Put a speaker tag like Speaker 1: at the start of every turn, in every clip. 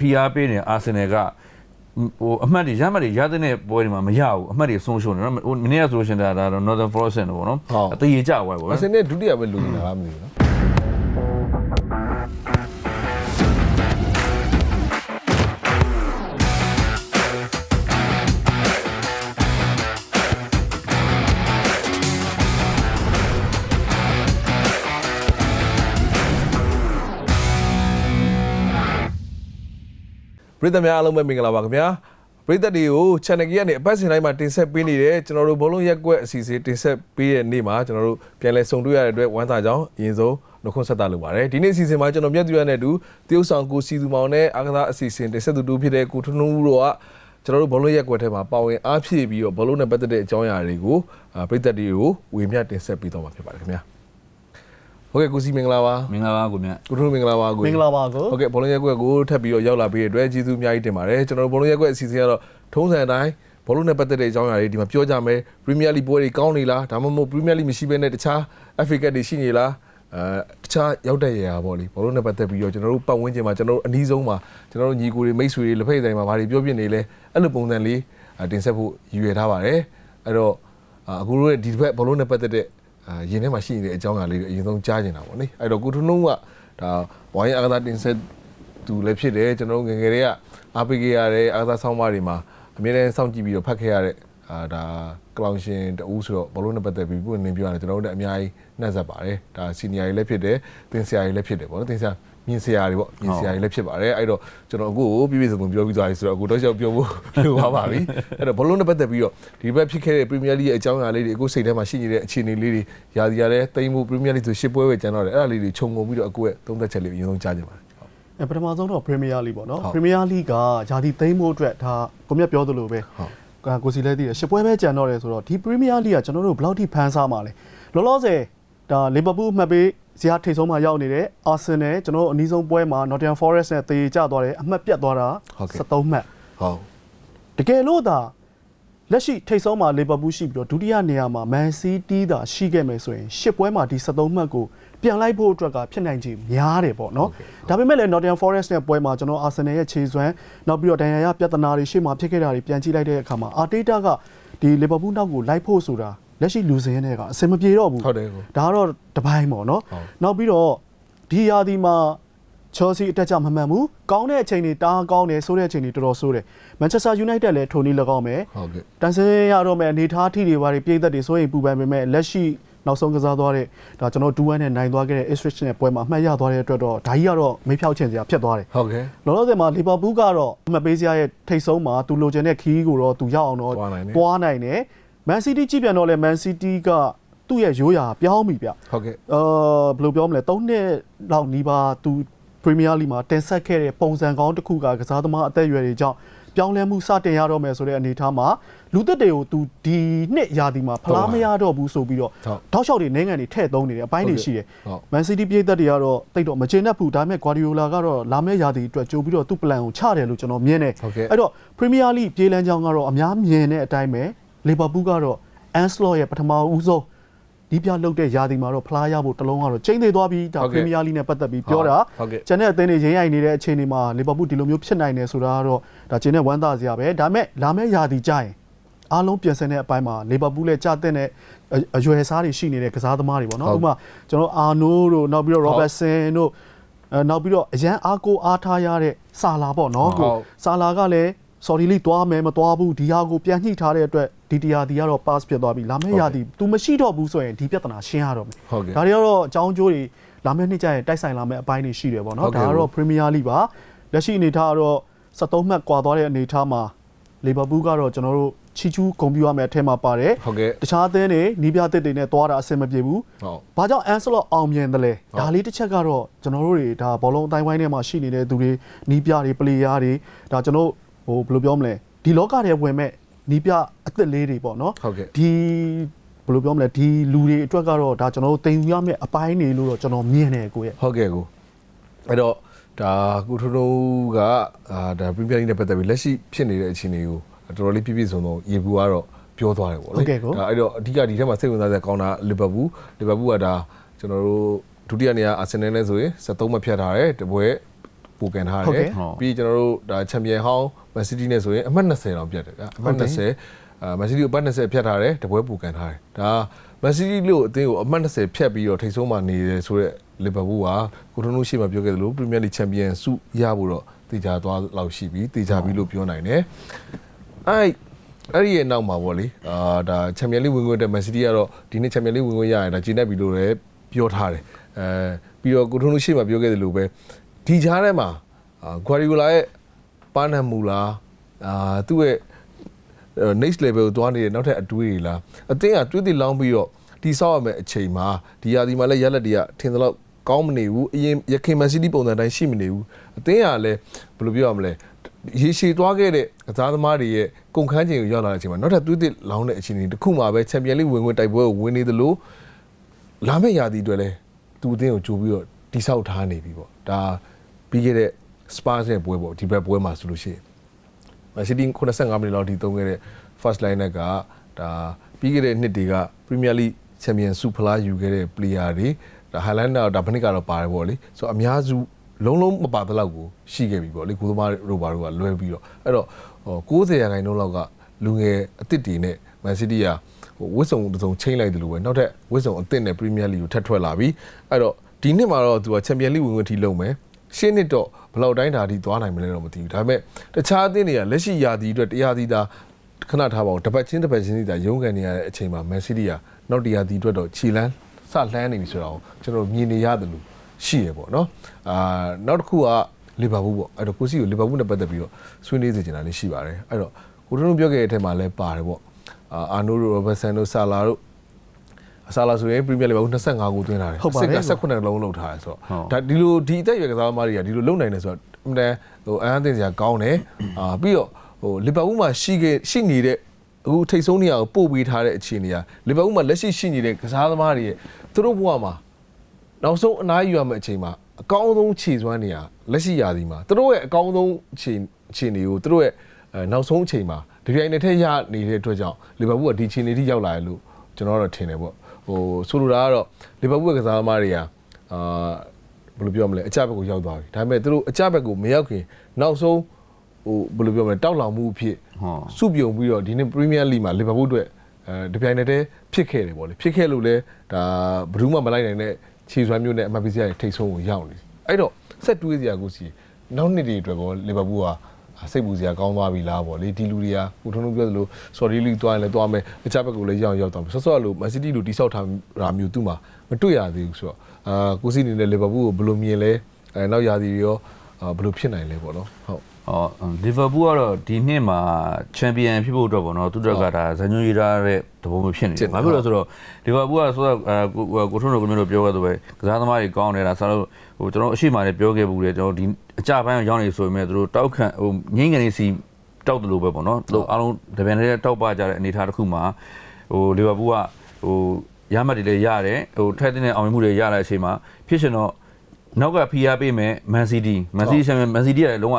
Speaker 1: PR ပေးနေအာဆင်နယ်ကဟိုအမှတ်တွေရမှတ်တွေရတဲ့ပွဲတွေမှာမရဘူးအမှတ်တွေဆုံးရှုံးတယ်နော်ဟိုမနေ့ကဆိုလို့ရှရင်ဒါဒါတော့ Northern Forest နဲ့ပေါ့နော်အသေးရကြပွဲပေါ့
Speaker 2: အစင်းနဲ့ဒုတိယပဲလူနေတာလားမသိဘူးနော် ရိသတ်များအားလုံးပဲမင်္ဂလာပါခင်ဗျာပရိသတ်တွေကို channel ကြီးကနေအပတ်စဉ်တိုင်းမှာတင်ဆက်ပေးနေတယ်ကျွန်တော်တို့ဘောလုံးရက်ကွက်အစီအစဉ်တင်ဆက်ပေးတဲ့နေ့မှာကျွန်တော်တို့ပြန်လည်ဆုံတွေ့ရတဲ့အတွက်ဝမ်းသာကြောင်းအရင်ဆုံးနှုတ်ခွန်းဆက်တာလုပ်ပါတယ်ဒီနေ့အစီအစဉ်မှာကျွန်တော်မြတ်သူရနဲ့အတူတရုတ်ဆောင်ကိုစီသူမောင်နဲ့အာကစားအစီအစဉ်တင်ဆက်သူတူဖြစ်တဲ့ကိုထွန်းထွန်းဦးတို့ကကျွန်တော်တို့ဘောလုံးရက်ကွက်ထဲမှာပါဝင်အားဖြည့်ပြီးတော့ဘောလုံးနဲ့ပတ်သက်တဲ့အကြောင်းအရာတွေကိုအာပရိသတ်တွေကိုဝေမျှတင်ဆက်ပေးတော့မှာဖြစ်ပါတယ်ခင်ဗျာ ဟုတ်ကဲ့ကိုစီမင်္ဂလာပါ
Speaker 1: မင်္ဂလာပါကိုမြတ်
Speaker 2: ကိုထွန်းထွန်းမင်္ဂလာပါကို
Speaker 3: မင်္ဂလာပါကို
Speaker 2: ဟုတ်ကဲ့ဘောလုံးရက်ကွက်ကိုထပ်ပြီးတော့ရောက်လာပေးတဲ့အတွက်ကျေးဇူးအများကြီးတင်ပါတယ်ကျွန်တော်တို့ဘောလုံးရက်ကွက်အစီအစဉ်ကတော့ထုံးစံအတိုင်းဘောလုံးနဲ့ပတ်သက်တဲ့အကြောင်းအရာတွေဒီမှာပြောကြမယ်ပရီးမီးယားလိပွဲတွေကောင်းနေလားဒါမှမဟုတ်ပရီးမီးယားလိမရှိဘဲနဲ့တခြား FA ကတ်တွေရှိနေလားအဲတခြားရောက်တဲ့နေရာပေါ့လေဘောလုံးနဲ့ပတ်သက်ပြီးတော့ကျွန်တော်တို့ပတ်ဝန်းကျင်မှာကျွန်တော်တို့အနည်းဆုံးမှာကျွန်တော်တို့ညီကိုတွေမိတ်ဆွေတွေလက်ဖက်ဆိုင်မှာဘာတွေပြောပြနေလဲအဲ့လိုပုံစံလေးအဲတင်ဆက်ဖို့ရည်ရွယ်ထားပါတယ်အဲ့တော့အာအခုတို့ရဲ့ဒီတစ်ဖက်ဘောလုံးနဲ့ပတ်သက်တဲ့အာ ရင်ထဲမှာရှိနေတဲ့အကြောင်းအရာလေးတွေအရင်ဆုံးကြားကျင်တာပေါ့နိအဲ့တော့ကိုထွန်းနှုံးကဒါဘဝိုင်းအကသာတင်ဆက်သူလည်းဖြစ်တယ်ကျွန်တော်တို့ငယ်ငယ်တွေကအားပေးခဲ့ရတဲ့အားသာဆောင်းပါးတွေမှာအမြဲတမ်းစောင့်ကြည့်ပြီးတော့ဖတ်ခဲ့ရတဲ့အာဒါကလောင်ရှင်တူဆိုတော့ဘလုံးနဲ့ပတ်သက်ပြီးပုံနေပြောရတယ်ကျွန်တော်တို့လည်းအများကြီး နှက်ဆက်ပါတယ်ဒါစီနီယာတွေလည်းဖြစ်တယ်သင်ဆရာတွေလည်းဖြစ်တယ်ပေါ့နော်သင်ဆရာမြင်ဆရာတွေပေါ့မြင်ဆရာတွေလည်းဖြစ်ပါတယ်အဲ့တော့ကျွန်တော်အခုကိုပြည့်ပြည့်စုံစုံပြောပြီးသွားပြီဆိုတော့အခုတော့ရှောက်ပြောဖို့လိုပါပါပြီအဲ့တော့ဘလုံးနဲ့ပတ်သက်ပြီးတော့ဒီဘက်ဖြစ်ခဲ့တဲ့ပရီးမီးယားလိရဲ့အကြောင်းအရာလေးတွေအခုစိတ်ထဲမှာရှိနေတဲ့အခြေအနေလေးတွေယာစီရတဲ့တိမ်မှုပရီးမီးယားလိဆိုရှစ်ပွဲပဲကျန်တော့တယ်အဲ့ဒါလေးတွေခြုံငုံပြီးတော့အခုရဲ့သုံးသက်ချက်လေးကိုအရင်ဆုံးကြားကြပါမယ်
Speaker 3: အဲပထမဆုံးတော့ Premier League ပေါ့နော်
Speaker 2: ဟုတ်
Speaker 3: Premier League ကဂျာတိသိမ်းဖို့အတွက်ဒါကိုမြတ်ပြောသလိုပဲ
Speaker 2: ဟုတ်
Speaker 3: ကကိုစီလဲတည်တယ်ရှစ်ပွဲပဲကြံတော့တယ်ဆိုတော့ဒီ Premier League ကကျွန်တော်တို့ဘယ်လောက်ထိဖန်ဆားမှာလဲလောလောဆယ် ဒါ Liverpool မှတ်ပေးဇာတ်ထိပ်ဆုံးမှာရောက်နေတယ် Arsenal ကျွန်တော်တို့အနည်းဆုံးပွဲမှာ Nottingham Forest နဲ့တေကျသွားတယ်အမှတ်ပြတ်သွားတာ
Speaker 2: ဟုတ်ကဲ့
Speaker 3: 73မှတ်
Speaker 2: ဟုတ်
Speaker 3: တကယ်လို့သာလက်ရှိထိပ်ဆုံးမှာ Liverpool ရှိပြီးတော့ဒုတိယနေရာမှာ Man City သာရှိခဲ့မယ်ဆိုရင်ရှစ်ပွဲမှာဒီ73မှတ်ကိုပြန်လိုက်ဖို့အတွက်ကဖြစ်နိုင်ခြေများတယ်ပေါ့နော်ဒါပေမဲ့လည်း Nottingham Forest နဲ့ပွဲမှာကျွန်တော် Arsenal ရဲ့ခြေစွမ်းနောက်ပြီးတော့ဒဏ်ရာရပြဿနာတွေရှေ့မှာဖြစ်ခဲ့တာတွေပြန်ကြည့်လိုက်တဲ့အခါမှာ Arteta ကဒီ Liverpool နောက်ကိုလိုက်ဖို့ဆိုတာ လက်ရှိလူစင်းတဲ့ကအဆင်မပြေတော့ဘူး
Speaker 2: ဟုတ်တယ်ကို
Speaker 3: ဒါကတော့တပိုင်းပေါ့နော်
Speaker 2: ဟုတ်
Speaker 3: နောက်ပြီးတော့ဒီယာဒီမှာ Chelsea အတက်ကြမမှန်ဘူးကောင်းတဲ့အချိန်တွေတားကောင်းတယ်ဆိုတဲ့အချိန်တွေတော်တော်ဆိုးတယ် Manchester United လည်းထိုနည်း၎င်းမယ်
Speaker 2: ဟုတ်ကဲ့
Speaker 3: တန်ဆင်းရတော့မယ်အနေထားထိတွေဘာတွေပြည့်သက်တွေဆိုရင်ပူပန်ပေမဲ့လက်ရှိနောက်ဆုံးကစားသွားတဲ့ဒါကျွန်တော်2-1နဲ့နိုင်သွားခဲ့တဲ့ Ipswich နဲ့ပွဲမှာအမှတ်ရသွားတဲ့အတွက်တော့ဒါကြီးကတော့မေးဖြောက်ချင်စရာဖြစ်သွားတယ်
Speaker 2: ဟုတ်ကဲ့
Speaker 3: လောလောဆယ်မှာလီဗာပူးကတော့အမှတ်ပေးစရာရဲ့ထိတ်ဆုံးမှာသူလိုချင်တဲ့ခီးကိုတော့သူရောက်အောင်တော့
Speaker 2: သွားနိုင်တယ်
Speaker 3: သွားနိုင်တယ် Man City ကြည့်ပြန်တော့လဲ Man City ကသူ့ရဲ့ရိုးရာပြောင်းပြီဗျ
Speaker 2: ဟုတ်ကဲ့
Speaker 3: အာဘယ်လိုပြောမလဲ၃နှစ်လောက်နီးပါးသူပရီးမီးယားလိမှာတင်ဆက်ခဲ့တဲ့ပုံစံကောင်းတစ်ခုကကစားသမားအသက်အရွယ်တွေကြောင့်ပြောင်းလဲမှုစတင်ရတော့မယ်ဆိုတဲ့အနေအထားမှာလူသက်တွေကိုသူဒီနှစ်ရာသီမှာဖလားမရတော့ဘူးဆိုပြီးတော့
Speaker 2: ဟုတ်
Speaker 3: တောက်လျှောက်တွေနိုင်ငံတွေထည့်သုံးနေတယ်အပိုင်းတွေရှိတယ်
Speaker 2: ဟုတ်
Speaker 3: Man City ပြည်သက်တွေကတော့တိတ်တော့မကျေနပ်ဘူးဒါပေမဲ့ Guardiola ကတော့လာမယ့်ရာသီအတွက်ကြိုပြီးတော့သူ့ plan ကိုချတယ်လို့ကျွန်တော်မြင်တယ်
Speaker 2: ဟုတ်ကဲ့
Speaker 3: အဲ့တော့ Premier League ပြေးလန်းကြောင်းကတော့အများမြင်တဲ့အတိုင်းပဲ Liverpool ကတော့ Anslot ရဲ့ပထမဦးဆုံးဒီပြလုတ်တဲ့ရာသီမှာတော့ဖလားရဖို့တလုံးကတော့ချိန်သေးသွားပြီးဒါ
Speaker 2: ဟုတ်ကဲ့
Speaker 3: Premier League နဲ့ပတ်သက်ပြီးပြောတာ
Speaker 2: ဟုတ်ကဲ့
Speaker 3: ကျန်တဲ့အသင်းတွေရင်းရိုင်နေတဲ့အခြေအနေမှာ Liverpool ဒီလိုမျိုးဖြစ်နိုင်တယ်ဆိုတာကတော့ဒါကျင်းတဲ့ဝမ်းသာစရာပဲဒါပေမဲ့လာမယ့်ရာသီကျရင်အားလုံးပြင်ဆင်တဲ့အပိုင်းမှာ Liverpool လည်းကြာတဲ့အအရွယ်စားတွေရှိနေတဲ့ကစားသမားတွေပေါ့နော်
Speaker 2: ဟုတ်
Speaker 3: ဥပမာကျွန်တော်အာနိုတို့နောက်ပြီးတော့
Speaker 2: ဟုတ်
Speaker 3: Robertson တို့အဲနောက်ပြီးတော့အရန်အားကိုအားထားရတဲ့ဆာလာပေါ့နော်
Speaker 2: ဟုတ်
Speaker 3: ကိုဆာလာကလည်း sorry လေးသွားမယ်မသွားဘူးဒီဟာကိုပြန်ညှိထားတဲ့အတွက်ဒီတရားဒီကတော့ pass ဖြစ်သွားပြီလာမယ့်ရာသီ तू မရှိတော့ဘူးဆိုရင်ဒီပြဿနာရှင်းရတော့မယ်
Speaker 2: ဟုတ်ကဲ့
Speaker 3: ဒါတွေကတော့အကြောင်းကျိုးတွေလာမယ့်နှစ်ကျရင်တိုက်ဆိုင်လာမယ့်အပိုင်းတွေရှိတယ်ပေါ့
Speaker 2: ဟုတ်
Speaker 3: နော်
Speaker 2: ကဲ့
Speaker 3: ဒါကတော့ Premier League ပါလက်ရှိအနေထားကတော့73မှတ်ကွာသွားတဲ့အနေထားမှာ Liverpool ကတော့ကျွန်တော်တို့ချီချူးဂုဏ်ပြုရမယ့်အထက်မှာပါတယ်
Speaker 2: ဟုတ်ကဲ့
Speaker 3: တခြားအသင်းတွေနီးပြတစ်တွေနဲ့သွားတာအဆင်မပြေဘူး
Speaker 2: ဟုတ်
Speaker 3: ဘာကြောင့် Ancelot အောင်မြင်တယ်လဲ
Speaker 2: ဟုတ်
Speaker 3: ဒါလေးတစ်ချက်ကတော့ကျွန်တော်တို့တွေဒါဘောလုံးအတိုင်းဝိုင်းထဲမှာရှိနေတဲ့သူတွေနီးပြတွေပလေယာတွေဒါကျွန်တော် ဟိုဘယ်လိုပြောမလဲဒီလောကထဲဝင်မဲ့နီးပြအသက်လေးတွေပေါ့နော်
Speaker 2: ဟုတ်ကဲ့
Speaker 3: ဒီဘယ်လိုပြောမလဲဒီလူတွေအတွက်ကတော့ဒါကျွန်တော်တို့တင်ယူရမယ့်အပိုင်းတွေလို့တော့ကျွန်တော်မြင်တယ်ကိုရဲ့
Speaker 2: ဟုတ်ကဲ့ကိုအဲ့တော့ဒါကုထုံထုံးကအာဒါပရီးမီးယားလိနဲ့ပတ်သက်ပြီးလက်ရှိဖြစ်နေတဲ့အခြေအနေကိုတော်တော်လေးပြည့်ပြည့်စုံစုံရေဘူးကတော့ပြောသွားတယ်ပေါ့လေ
Speaker 3: ဟုတ်ကဲ့ကို
Speaker 2: ဒါအဲ့တော့အဓိကဒီထဲမှာစိတ်ဝင်စားစရာကောင်းတာလီဗာပူးလီဗာပူးကဒါကျွန်တော်တို့ဒုတိယနေရာအာဆင်နယ်နဲ့ဆိုရင်73မှတ်ဖြတ်ထားတယ်တပွဲ ပိုကန်ထား
Speaker 3: ဟုတ်
Speaker 2: တ
Speaker 3: ကဲ့
Speaker 2: ယ်ပြီးကျွန်တော်တို့ဒါချန်ပီယံဟောင်းမန်စီးတီးနဲ့ဆိုရင်အမှတ်20လောက်ပြတ်တယ်ဗျာအမှတ်20အာမန်စီးတီးကိုအမှတ်20ဖြတ်ထားတယ်တပွဲပိုကန်ထားတယ်ဒါမန်စီးတီးလို့အသင်းကိုအမှတ်20ဖြတ်ပြီးတော့ထိတ်ဆုံးမှနေတယ်ဆိုတော့လီဗာပူးကကိုထုံးတို့ရှေ့မှာပြောခဲ့သလိုပရီးမီယာလိချန်ပီယံဆုရဖို့တော့တေချာသွားလောက်ရှိပြီတေချာပြီလို့ပြောနိုင်တယ်အဲ့အဲ့ဒီရဲ့နောက်မှာပေါ့လေအာဒါချန်ပီယံလိဝင်ခွင့်တဲ့မန်စီးတီးကတော့ဒီနေ့ချန်ပီယံလိဝင်ခွင့်ရရင်ဒါဂျင်းနဲ့ပြီလို့လည်းပြောထားတယ်အဲပြီးတော့ကိုထုံးတို့ရှေ့မှာပြောခဲ့သလိုပဲ ဒီကြားထဲမှာအာဂွာရီယိုလာရဲ့ပါနန်မူလာအာသူ့ရဲ့ next level ကိုသွားနေတဲ့နောက်ထပ်အတွေးတွေလားအသင်းကတွေးတည်လောင်းပြီးတော့ဒီဆောက်ရမယ်အချိန်မှာဒီယာဒီမှာလည်းရက်လက်တွေကထင်သလောက်ကောင်းမနေဘူးအရင်ရခင်မန်စီးတီးပုံစံတိုင်းရှိမနေဘူးအသင်းကလည်းဘယ်လိုပြောရမလဲရေရှည်သွားခဲ့တဲ့ကစားသမားတွေရဲ့ကုန်ခန်းချိန်ကိုရောက်လာတဲ့အချိန်မှာနောက်ထပ်တွေးတည်လောင်းတဲ့အခြေအနေတစ်ခုမှပဲချန်ပီယံလိဝင်ဝင်တိုက်ပွဲကိုဝင်နေသလိုလာမယ့်ရာသီအတွက်လည်းသူအသင်းကိုကြိုးပြီးတော့တိဆောက်ထားနေပြီပေါ့ဒါ ပြီးခဲ့တဲ့ Spurs ရဲ့ပွဲပေါ့ဒီဘက်ပွဲမှာဆိုလို့ရှိရင်မန်စီးတီး85မိနစ်လောက်ထိသုံးခဲ့တဲ့ first line ကဒါပြီးခဲ့တဲ့နှစ်တွေက Premier League Champion ဆုဖလားယူခဲ့တဲ့ player တွေဒါ Highlander ဒါဘယ်နှစ်ကတော့ပါတယ်ပေါ့လေဆိုတော့အများစုလုံးလုံးမပါတဲ့လောက်ကိုရှိခဲ့ပြီပေါ့လေကိုသမားတို့ဘာတို့ကလွဲပြီးတော့အဲ့တော့90ရာခိုင်နှုန်းလောက်ကလူငယ်အစ်စ်တွေနဲ့ Man City ကဟိုဝစ်စုံတစ်စုံချိန်လိုက်တယ်လို့ပဲနောက်ထပ်ဝစ်စုံအစ်စ်နဲ့ Premier League ကိုထပ်ထွက်လာပြီအဲ့တော့ဒီနှစ်မှာတော့သူက Champion League ဝင်ဝင်ထိလုံးမယ် ရှင်းနှစ်တော့ဘယ်လောက်တိုင်းဒါထိသွားနိုင်မလဲတော့မသိဘူးဒါပေမဲ့တခြားအသင်းတွေကလက်ရှိယာတီအတွက်တရားသီးသားခဏထားပါအောင်တစ်ပတ်ချင်းတစ်ပတ်ချင်းစီတာရုန်းကန်နေရတဲ့အချိန်မှာ Man City ကနောက်တရားသီးအတွက်တော့ခြေလန်းစလှမ်းနေပြီဆိုတော့ကျွန်တော်မြင်နေရတယ်လို့ရှိရပေါ့နော်အာနောက်တစ်ခုကလီဗာပူးပေါ့အဲ့တော့ကိုစီကိုလီဗာပူးနဲ့ပတ်သက်ပြီးတော့ဆွေးနွေးစေချင်တာလေးရှိပါတယ်အဲ့တော့ကိုတို့ပြောခဲ့တဲ့အထက်မှာလည်းပါတယ်ပေါ့အာအာနိုရိုဘတ်ဆန်တို့ဆာလာတို့ အဆာလာဆိုရင်ပရီးမီယာလိဂ်က25ဂိုးသွင်းထားတယ်
Speaker 3: ဟုတ်ပါတယ်
Speaker 2: စစ်က18လုံးလောက်ထားတယ်ဆိုတော့ဒါဒီလိုဒီအသက်အရွယ်ကစားသမားတွေကဒီလိုလုံနိုင်တယ်ဆိုတော့အမှန်တန်ဟိုအန်းအသင်းစရာကောင်းတယ်အာပြီးတော့ဟိုလီဗာပူးမှာရှိခဲ့ရှိနေတဲ့အခုထိတ်ဆုံးနေရာကိုပို့ပေးထားတဲ့အခြေအနေကလီဗာပူးမှာလက်ရှိရှိနေတဲ့ကစားသမားတွေရဲ့သူတို့ဘဝမှာနောက်ဆုံးအနားယူရမယ့်အချိန်မှာအကောင်းဆုံးခြေစွမ်းနေရလက်ရှိရာသီမှာသူတို့ရဲ့အကောင်းဆုံးခြေခြေနေကိုသူတို့ရဲ့အဲနောက်ဆုံးအချိန်မှာဒီပြိုင်နဲ့ထက်ရနေတဲ့အတွက်ကြောင့်လီဗာပူးကဒီခြေနေထိရောက်လာတယ်လို့ကျွန်တော်တော့ထင်တယ်ပေါ့ ဟိုဆိုလိုတာကတော့လီဗာပူးရဲ့ကစားသမားတွေကအာဘယ်လိုပြောမလဲအကြဘက်ကိုရောက်သွားပြီဒါပေမဲ့သူတို့အကြဘက်ကိုမရောက်ခင်နောက်ဆုံးဟိုဘယ်လိုပြောမလဲတောက်လောင်မှုအဖြစ်
Speaker 1: ဟော
Speaker 2: စုပြုံပြီးတော့ဒီနေ့ပရီးမီးယားလိမှာလီဗာပူးအတွက်အဲဒီပြိုင်နဲ့တည်းဖြစ်ခဲ့တယ်ပေါ့လေဖြစ်ခဲ့လို့လဲဒါဘယ်သူမှမလိုက်နိုင်တဲ့ခြေစွမ်းမျိုးနဲ့အမတ်ပီစီရဲ့ထိတ်ဆုံးကိုရောက်နေအဲ့တော့ဆက်တွေးစရာကိုစီနောက်နှစ်တွေအတွက်ကောလီဗာပူးက စိတ်ပူစရာကောင်းသွားပြီလားပေါ့လေဒီလူတွေကကိုထုံးထုံးပြောသလိုဆော်ဒီလိသွားရင်လည်းသွားမယ်အကြဘက်ကိုလည်းရောက်ရောက်သွားမယ်ဆော့ဆော့လို့မန်စီးတီးလိုတိဆောက်ထားတာမျိုးသူ့မှာမတွေ့ရသေးဘူးဆိုတော့အာကိုစီအနေနဲ့လီဗာပူးကိုဘယ်လိုမြင်လဲအဲနောက်ရာသီတွေရောအာဘယ်လိုဖြစ်နိုင်လဲပေါ့နော်ဟုတ်
Speaker 1: ဟောလီဗာပူးကတော့ဒီနှစ်မှာချန်ပီယံဖြစ်ဖို့အတွက်ပေါ့နော်သူတို့ကဒါဇန်ညွန်ရီရာတဲ့သဘောမျိုးဖြစ်နေတယ်။ဘာဖြစ်လို့လဲဆိုတော့လီဗာပူးကဆိုတော့အဲကိုထုံးတော်ကမျိုးတို့ပြောခဲ့သလိုပဲကစားသမားတွေကောင်းနေတာဆိုတော့ဟိုကျွန်တော်အရှိမလည်းပြောခဲ့ဘူးလေကျွန်တော်ဒီအကြပိုင်းရောက်နေဆိုပေမဲ့သူတို့တောက်ခန့်ဟိုငိမ့်ကနေစီတောက်တယ်လို့ပဲပေါ့နော်။သူတို့အားလုံးတပင်လေးတောက်ပကြတဲ့အနေအထားတစ်ခုမှာဟိုလီဗာပူးကဟိုရမှတ်တွေလည်းရတယ်ဟိုထိုက်တဲ့အောင်မြင်မှုတွေရတဲ့အချိန်မှာဖြစ်ရှင်တော့နောက်ကဖီးယားပေးမယ်မန်စီးတီးမန်စီးတီးမန်စီးတီးကလည်းလုံးဝ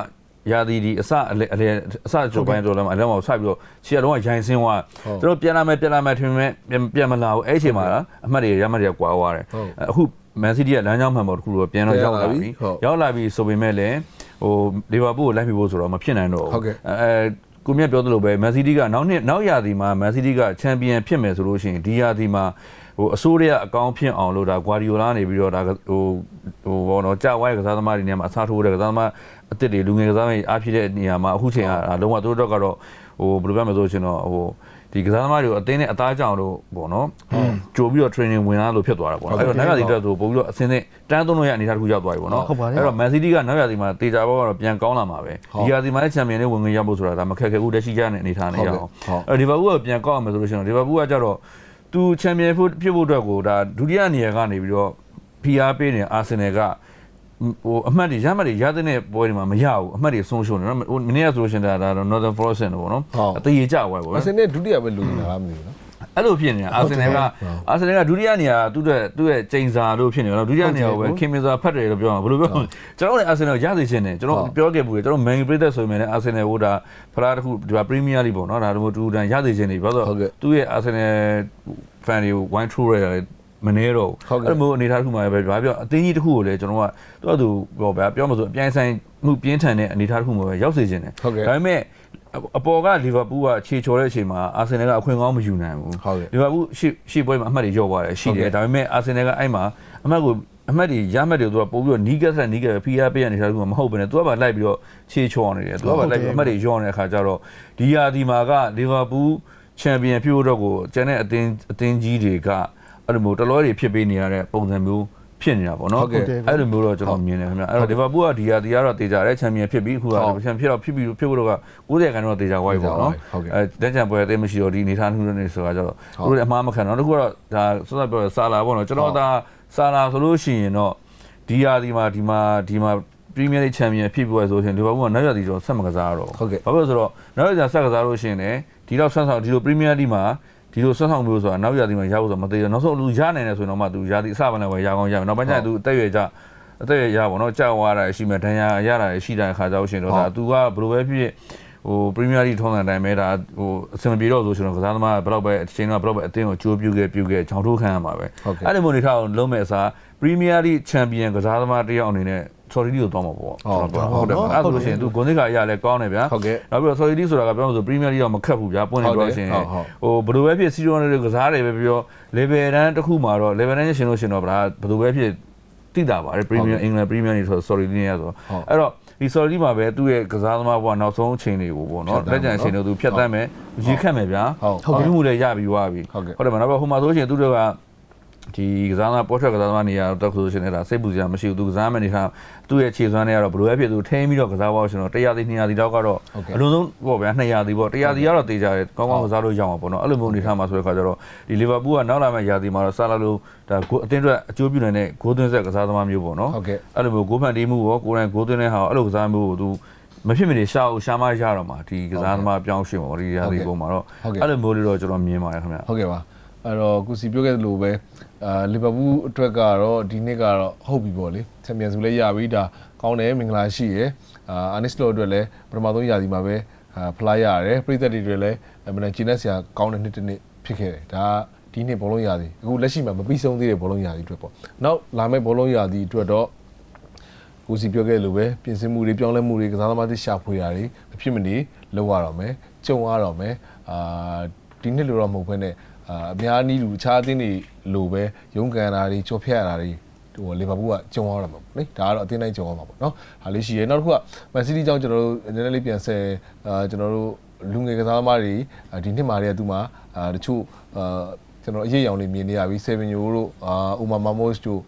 Speaker 1: ရာသီဒီအစအလေအလေအစကြိုပိုင်းတော့လည်းအလည်းမဆိုက်ပြီးတော့ချီကလုံးဝရိုင်းစင်းသွားသူတို့ပြန်လာမယ်ပြန်လာမယ်ထင်မဲ့ပြန်ပြန်မလာဘူးအဲ့အချိန်မှာအမှတ်တွေရမှတ်တွေကကွာသွားတယ်အခုမန်စီးတီးကလမ်းကြောင်းမှန်ပေါ်တစ်ခုတော့ပြန်တော့ရောက်လာပြီရောက်လာပြီဆိုပေမဲ့လည်းဟိုလီဗာပူးကိုလိုက်ပြီးဖို့ဆိုတော့မဖြစ်နိုင်တော့ဘူးအဲကိုမြတ်ပြောသလိုပဲမန်စီးတီးကနောက်နှစ်နောက်ရာသီမှာမန်စီးတီးကချန်ပီယံဖြစ်မယ်ဆိုလို့ရှိရင်ဒီရာသီမှာ ဟိုအစိုးရအကောင်းဖြစ်အောင်လို့ဒါဂွာဒီယိုလာနေပြီးတော့ဒါဟိုဟိုဘောနော်ကြာဝိုင်းကစားသမားတွေနေရာမှာအစားထိုးတဲ့ကစားသမားအစ်စ်တွေလူငယ်ကစားသမားတွေအားဖြစ်တဲ့နေရာမှာအခုချိန်ကလုံးဝသူတို့ကတော့ဟိုဘယ်လိုပြောမလဲဆိုရှင်တော့ဟိုဒီကစားသမားတွေကိုအသင်းနဲ့အသားကြောင်လို့ပေါ့နော်ကြိုပြီးတော့ training ဝင်လာလို့ဖြစ်သွားတာပေါ့နော်အဲ့တော့နောက်ရာသီတက်ဆိုပို့ပြီးတော့အစင်းနဲ့တန်းသုံးလို့ရအနေထားတစ်ခုရောက်သွားပြီပေါ့နော်အဲ့တော့ Man City ကနောက်ရာသီမှာတေချာဘောကတော့ပြန်ကောင်းလာမှာပဲဒီရာသီမှာလည်းချန်ပီယံနဲ့ဝင်ငွေရဖို့ဆိုတာဒါမခက်ခဲဘူးလက်ရှိကျတဲ့အနေထားနဲ့ရအောင်အဲ့ဒီဘာဘူးကပြန်ကောက်အောင်မယ်ဆိုလို့ရှိရင်ဒီဘာဘူးကကြတော့ သူချန်ပီယံဖြစ်ဖို့အတွက်ကိုဒါဒုတိယနေရာကနေပြီးတော့ PR ပေးနေအာဆင်နယ်ကဟိုအမှတ်တွေရမှတ်တွေရတဲ့ပွဲတွေမှာမရဘူးအမှတ်တွေဆုံးရှုံးတယ်နော်ဟိုမနေ့ကဆိုလို့ရှိရင်ဒါဒါ Northern Forest နဲ့ပေါ့နော်အသေးကြွယ်ပေါ့
Speaker 2: အစင်းနဲ့ဒုတိယပဲလူနေတာလားမသိဘူးနော်
Speaker 1: အဲ့လိုဖြစ်နေတာအာဆင်နယ်ကအာဆင်နယ်ကဒုတိယနေရာသူ့ရဲ့သူ့ရဲ့ချိန်စာလို့ဖြစ်နေတော့ဒုတိယနေရာကိုပဲခင်မင်စာဖတ်တယ်လို့ပြောမှာဘယ်လိုပြောကျွန်တော်လည်းအာဆင်နယ်ကိုရသိချင်တယ်ကျွန်တော်ပြောခဲ့ဘူးလေကျွန်တော်မန်ယူပရိသတ်ဆိုရင်လည်းအာဆင်နယ်ဟိုဒါဖလားတစ်ခုဒီမှာပရီးမီးယားလိပေါ့နော်ဒါတို့တူတန်ရသိချင်နေပြီဘာလို့သူ့ရဲ့အာဆင်နယ်ဖန်တွေကို wine through ရမနေတော့
Speaker 2: ဟုတ်ကဲ့
Speaker 1: အဲ့လိုမျိုးအနေထားတစ်ခုမှာပဲဘာပြောအသင်းကြီးတစ်ခုကိုလည်းကျွန်တော်ကသူ့အတူပြောဗျာပြောမှဆိုအပြိုင်ဆိုင်မှုပြင်းထန်တဲ့အနေထားတစ်ခုမှာပဲရောက်စေခြင်းတယ်
Speaker 2: ဟုတ်ကဲ့
Speaker 1: ဒါပေမဲ့ အပေါ်ကလီဗာပူးကခြေချော်တဲ့အချိန်မှာအာဆင်နယ်ကအခွင့်ကောင်းမယူနိုင်ဘူး
Speaker 2: ဟုတ်ကဲ့
Speaker 1: လီဗာပူးရှေ့ရှေ့ပွဲမှာအမှတ်တွေရော့သွားတယ်ရှိတ
Speaker 2: ဟုတ်
Speaker 1: ယ်
Speaker 2: ကဲ့
Speaker 1: ဒါပေမဲ့အာဆင်နယ်ကအဲ့မှာအမှတ်ကိုအမှတ်တွေရမှတ်တွေသူကပို့ပြီးတော့နီးကက်ဆက်နီးကက်ဖီယာပေးရနေတာကမဟုတ်ဘဲနဲ့သူကပါလိုက်ပြီးတော့ခြေချော်နေတယ်သူကပါလိုက်ပြီးအမှတ်တွေရော့နေတဲ့အခါကျတော့ဒီယာဒီမာကလီဗာပူးချန်ပီယံဖြစ်ဖို့တော့ကိုကျန်တဲ့အသင်းအသင်းကြီးတွေကအဲ့လိုမျိုးတလောတွေဖြစ်ပေးနေရတဲ့ပုံစံမျိုး ဖြစ်နေတာပေါ့နော်
Speaker 2: ဟုတ်ကဲ့
Speaker 1: အဲ့လိုမျိုးတော့ကျွန်တော်မြင်တယ်ခင်ဗျအဲ့တော့လီဗာပူးကဒီယာဒီကတော့တေချာတဲ့ချန်ပီယံဖြစ်ပြီးအခုက
Speaker 2: ဟုတ်
Speaker 1: ချန်ပီယံဖြစ်တော့ဖြစ်ပြီးဖြစ်ဖို့တော့က90ခန်းတော့တေချာဝိုင်းပေါ့နော်
Speaker 2: ဟုတ်ကဲ့
Speaker 1: အဲတက်ချန်ပွဲအသေးမရှိတော့ဒီအနေထားနှူးနေဆိုတာကြတော့
Speaker 2: ဟုတ်
Speaker 1: သူတို့လည်းအမှားမခံတော့တခုကတော့ဒါစောစောပြောတဲ့စာလာပေါ့နော်ကျွန်တော်ဒါစာလာဆိုလို့ရှိရင်တော့ဒီယာဒီမှာဒီမှာဒီမှာပရီးမီးလိချန်ပီယံဖြစ်ပွဲဆိုရှင်လီဗာပူးကနောက်ရသည်တော့ဆက်မကစားတော့
Speaker 2: ဟုတ်ကဲ့
Speaker 1: ဘာဖြစ်လို့လဲဆိုတော့နောက်ရသည်ဆက်ကစားလို့ရှိရင်လည်းဒီတော့ဆက်ဆောင်ဒီလိုပရီးမီးလိမှာ ဒီလိုဆက်ဆောင်မျိုးဆိုတာနောက်ရသည်မှာရဖို့ဆိုတော့မသေးဘူးနောက်ဆုံးလူရနိုင်တယ်ဆိုရင်တော့မှသူရာသည်အစပိုင်းလည်းပဲရကောင်းရမယ်နောက်ပိုင်းကျရင်သူအသက်ရွယ်ကြအသက်ရွယ်ရပါတော့ကြောက်သွားတာရှိမယ်ဒဏ်ရာရတာရှိတဲ့ခါကြောက်ရှင်တော့ဒါသူကဘယ်လိုပဲဖြစ်ဖြစ်ဟိုပရီးမီးယားလိထုံးတဲ့အတိုင်းပဲဒါဟိုအဆင်မပြေတော့ဆိုရှင်တော့ကစားသမားကဘယ်တော့ပဲအချိန်တော့ဘယ်တော့ပဲအသင်းကိုကြိုးပြုတ်ခဲ့ပြုတ်ခဲ့ချောင်းထိုးခံရမှာပဲ
Speaker 2: ဟုတ်ကဲ့
Speaker 1: အဲ့ဒီမိုနေထားအောင်လုံးမဲ့အစားပရီးမီးယားလိချန်ပီယံကစားသမားတစ်ယောက်အနေနဲ့ sorry ကိုတောင်းမှာပေါ့
Speaker 2: ဟုတ်
Speaker 1: ကျွန်တော်ပြော
Speaker 3: ဟုတ်
Speaker 1: ဟုတ်တယ်အဲ့ဒါဆိုလို့ရှိရင်သူဂွန်သစ်ကအရာလည်းကောင်းတယ်ဗျာ
Speaker 2: ဟုတ်ကဲ့
Speaker 1: နောက်ပြီးတော့ sorry ဆိုတာကပြောလို့ဆိုပရီးမီးယားလိတော့မခက်ဘူးဗျာပွင့်နေပြောရှင်
Speaker 2: ဟုတ်ဟုတ်
Speaker 1: ဟိုဘယ်လိုပဲဖြစ်စီရိုနယ်တွေကစားတယ်ပဲပြော level တန်းတစ်ခုမှာတော့ level တန်းရှင်လို့ရှင်တော့ဗျာဘယ်လိုပဲဖြစ်တိတာပါတယ်ပရီးမီးယားအင်္ဂလန်ပရီးမီးယားလိဆို sorry နေရဆိုတော့
Speaker 2: ဟုတ်
Speaker 1: အဲ့တော့ဒီ sorry မှာပဲသူ့ရဲ့ကစားသမားဘဝနောက်ဆုံးအချိန်တွေကိုပေါ့နော်
Speaker 2: ဖြတ်
Speaker 1: လက်
Speaker 2: သန်း
Speaker 1: ကျန်အချိန်
Speaker 2: နော်
Speaker 1: တွေကိုသူဖြတ်တန်းမယ်ရေခတ်မယ်ဗျာ
Speaker 2: ဟုတ်
Speaker 1: ဟုတ်မှုလည်းရပြီးသွားပြီ
Speaker 2: ဟုတ်ကဲ့
Speaker 1: ဟုတ်တယ်မနော်ဟိုမှာဆိုရှင်သူတို့က ဒီကစားသမားပေါ်ထွက်ကစားသမားနေရာတော့ဆိုရှင်လည်းဒါစိတ်ပူစရာမရှိဘူးသူကစားမယ်နေထားသူ့ရဲ့ခြေစွမ်းတွေကတော့ဘယ်လိုပဲဖြစ်သူထိန်းပြီးတော့ကစားပါရှင်တော့100သီ200သီတော့ကတော့
Speaker 2: ဟုတ်ကဲ့
Speaker 1: အလုံးစုံပေါ့ဗျာ200သီပေါ့100သီကတော့တေးကြတယ်ကောင်းကောင်းကစားလို့ရအောင်ပေါ့နော်အဲ့လိုမျိုးနေထားမှာဆိုတဲ့ခါကျတော့ဒီလီဗာပူးကနောက်လာမယ့်ယာတီမှာတော့ဆာလာလိုဒါကိုအတင်းအတွက်အကျိုးပြုနိုင်တဲ့ဂိုးသွင်းဆက်ကစားသမားမျိုးပေါ့နော်
Speaker 2: ဟုတ်ကဲ့
Speaker 1: အဲ့လိုမျိုးဂိုးဖန်တီးမှုရောကိုယ်တိုင်ဂိုးသွင်းတဲ့ဟာရောအဲ့လိုကစားမျိုးကိုသူမဖြစ်မနေရှာအောင်ရှာမရတော့မှာဒီကစားသမားပြောင်းရှင်ပေါ့ဒီရာသီပုံမှာတော့
Speaker 2: ဟုတ်ကဲ့
Speaker 1: အဲ့လိုမျိုးလေးတော့ကျွန်တော်မြင်ပါတယ်ခင်ဗျာ
Speaker 2: ဟုတ်ကဲ့ပါအဲ့တော့ကုစီပြောခဲ့သလိုပဲ အာလီဗာပူးအတွက်ကတော့ဒီနှစ်ကတော့ဟုတ်ပြီပေါ့လေချန်ပီယံစုလည်းရပြီဒါကောင်းတယ်မင်္ဂလာရှိရယ်အာအာနစ်လိုအတွက်လည်းပထမဆုံးရာသီမှာပဲအာဖလားရတယ်ပရိသတ်တွေတွေလည်းအမှန်တန်ကျင်းတဲ့ဆရာကောင်းတဲ့နှစ်တစ်နှစ်ဖြစ်ခဲ့တယ်ဒါကဒီနှစ်ဘောလုံးရာသီအခုလက်ရှိမှာမပြီးဆုံးသေးတဲ့ဘောလုံးရာသီအတွက်ပေါ့နောက်လာမယ့်ဘောလုံးရာသီအတွက်တော့ကိုစီပြောခဲ့လို့ပဲပြင်ဆင်မှုတွေပြောင်းလဲမှုတွေကစားသမားတွေရှာဖွေတာတွေမဖြစ်မနေလုပ်ရတော့မယ်ကြုံရတော့မယ်အာဒီနှစ်လိုတော့မဟုတ်ဘဲနဲ့ အာအများနည်းလူအခြားအသင်းတွေလိုပဲရုန်းကန်တာတွေကြော်ဖြတ်ရတာတွေဟိုလီဗာပူးကကြုံရတော့မှာပေါ့လေဒါကတော့အသင်းတိုင်းကြုံရမှာပေါ့နော်ဟာလေးရှိရဲနောက်တစ်ခုကမန်စီးတီးကြောင့်ကျွန်တော်တို့နည်းနည်းလေးပြန်ဆယ်အာကျွန်တော်တို့လူငယ်ကစားသမားတွေအာဒီနှစ်မှာတည်းကသူ့မှာအာတချို့အာကျွန်တော်အရေးအယောင်လေးမြင်နေရပြီ7 euro တို့အာဥမာမာမို့စ်တို့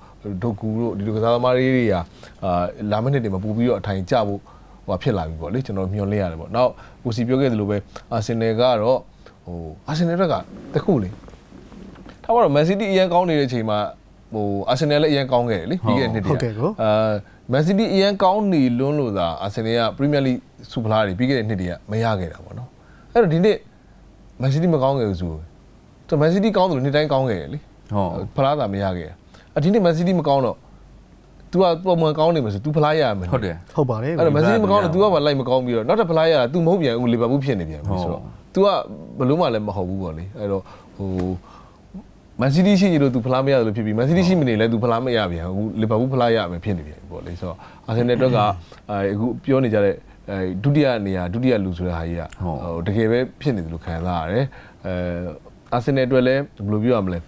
Speaker 2: ဒိုကူတို့ဒီလိုကစားသမားတွေတွေကအာလာမယ့်နှစ်တွေမှာပို့ပြီးတော့အထိုင်ကျဖို့ဟိုဖြစ်လာပြီပေါ့လေကျွန်တော်မျှော်လင့်ရတယ်ပေါ့နောက်ကိုစီပြောခဲ့သလိုပဲအာဆင်နယ်ကတော့ ဟိုအာဆင်နယ်ဘက်ကတခုလေထားပါတော့မန်စီးတီးအရင်ကောင်းနေတဲ့အချိန်မှာဟိုအာဆင်နယ်လည်းအရင်ကောင်းခဲ့တယ်လေပြီးခဲ့တဲ့နှစ်တည်း
Speaker 3: ဟုတ်ကဲ့ကို
Speaker 2: အာမန်စီးတီးအရင်ကောင်းနေလွန်းလို့သာအာဆင်နယ်ကပရီးမီးယားလိစူဖလားတွေပြီးခဲ့တဲ့နှစ်တည်းကမရခဲ့တာပေါ့နော်အဲ့တော့ဒီနှစ်မန်စီးတီးမကောင်းခဲ့ဘူးဆိုတော့မန်စီးတီးကောင်းတယ်လို့နှစ်တိုင်းကောင်းခဲ့တယ်လေ
Speaker 1: ဟုတ်
Speaker 2: ဖလားသာမရခဲ့တာအဒီနေ့မန်စီးတီးမကောင်းတော့ तू ကပုံမှန်ကောင်းနေမှာဆို तू ဖလားရရမယ်
Speaker 1: ဟုတ်တယ်
Speaker 3: ဟုတ်ပါတယ်
Speaker 2: အဲ့တော့မန်စီးတီးမကောင်းတော့ तू ကဘာလိုက်မကောင်းပြီးတော့နောက်ထပ်ဖလားရတာ तू မဟုတ်ပြန်ဘူးလီဗာပူးဖြစ်နေပြန်ပြီဆိုတော့ तू ကဘလို့မှလည်းမဟုတ်ဘူးပေါ့လေအဲ့တော့ဟိုမန်စီးတီးရှိနေလို့ तू ဖလားမရတယ်လို့ဖြစ်ပြီးမန်စီးတီးရှိမနေလဲ तू ဖလားမရပြန်အခုလီဗာပူးဖလားရမယ်ဖြစ်နေပြန်ပြီပေါ့လေဆိုတော့အာဆင်နယ်အတွက်ကအဲအခုပြောနေကြတဲ့အဲဒုတိယနေရာဒုတိယလူဆိုတဲ့ဟာကြီးက
Speaker 1: ဟုတ်
Speaker 2: ဟိုတကယ်ပဲဖြစ်နေတယ်လို့ခံစားရတယ်အဲအာဆင်နယ်အတွက်လည်းဘယ်လိုပြောရမလဲ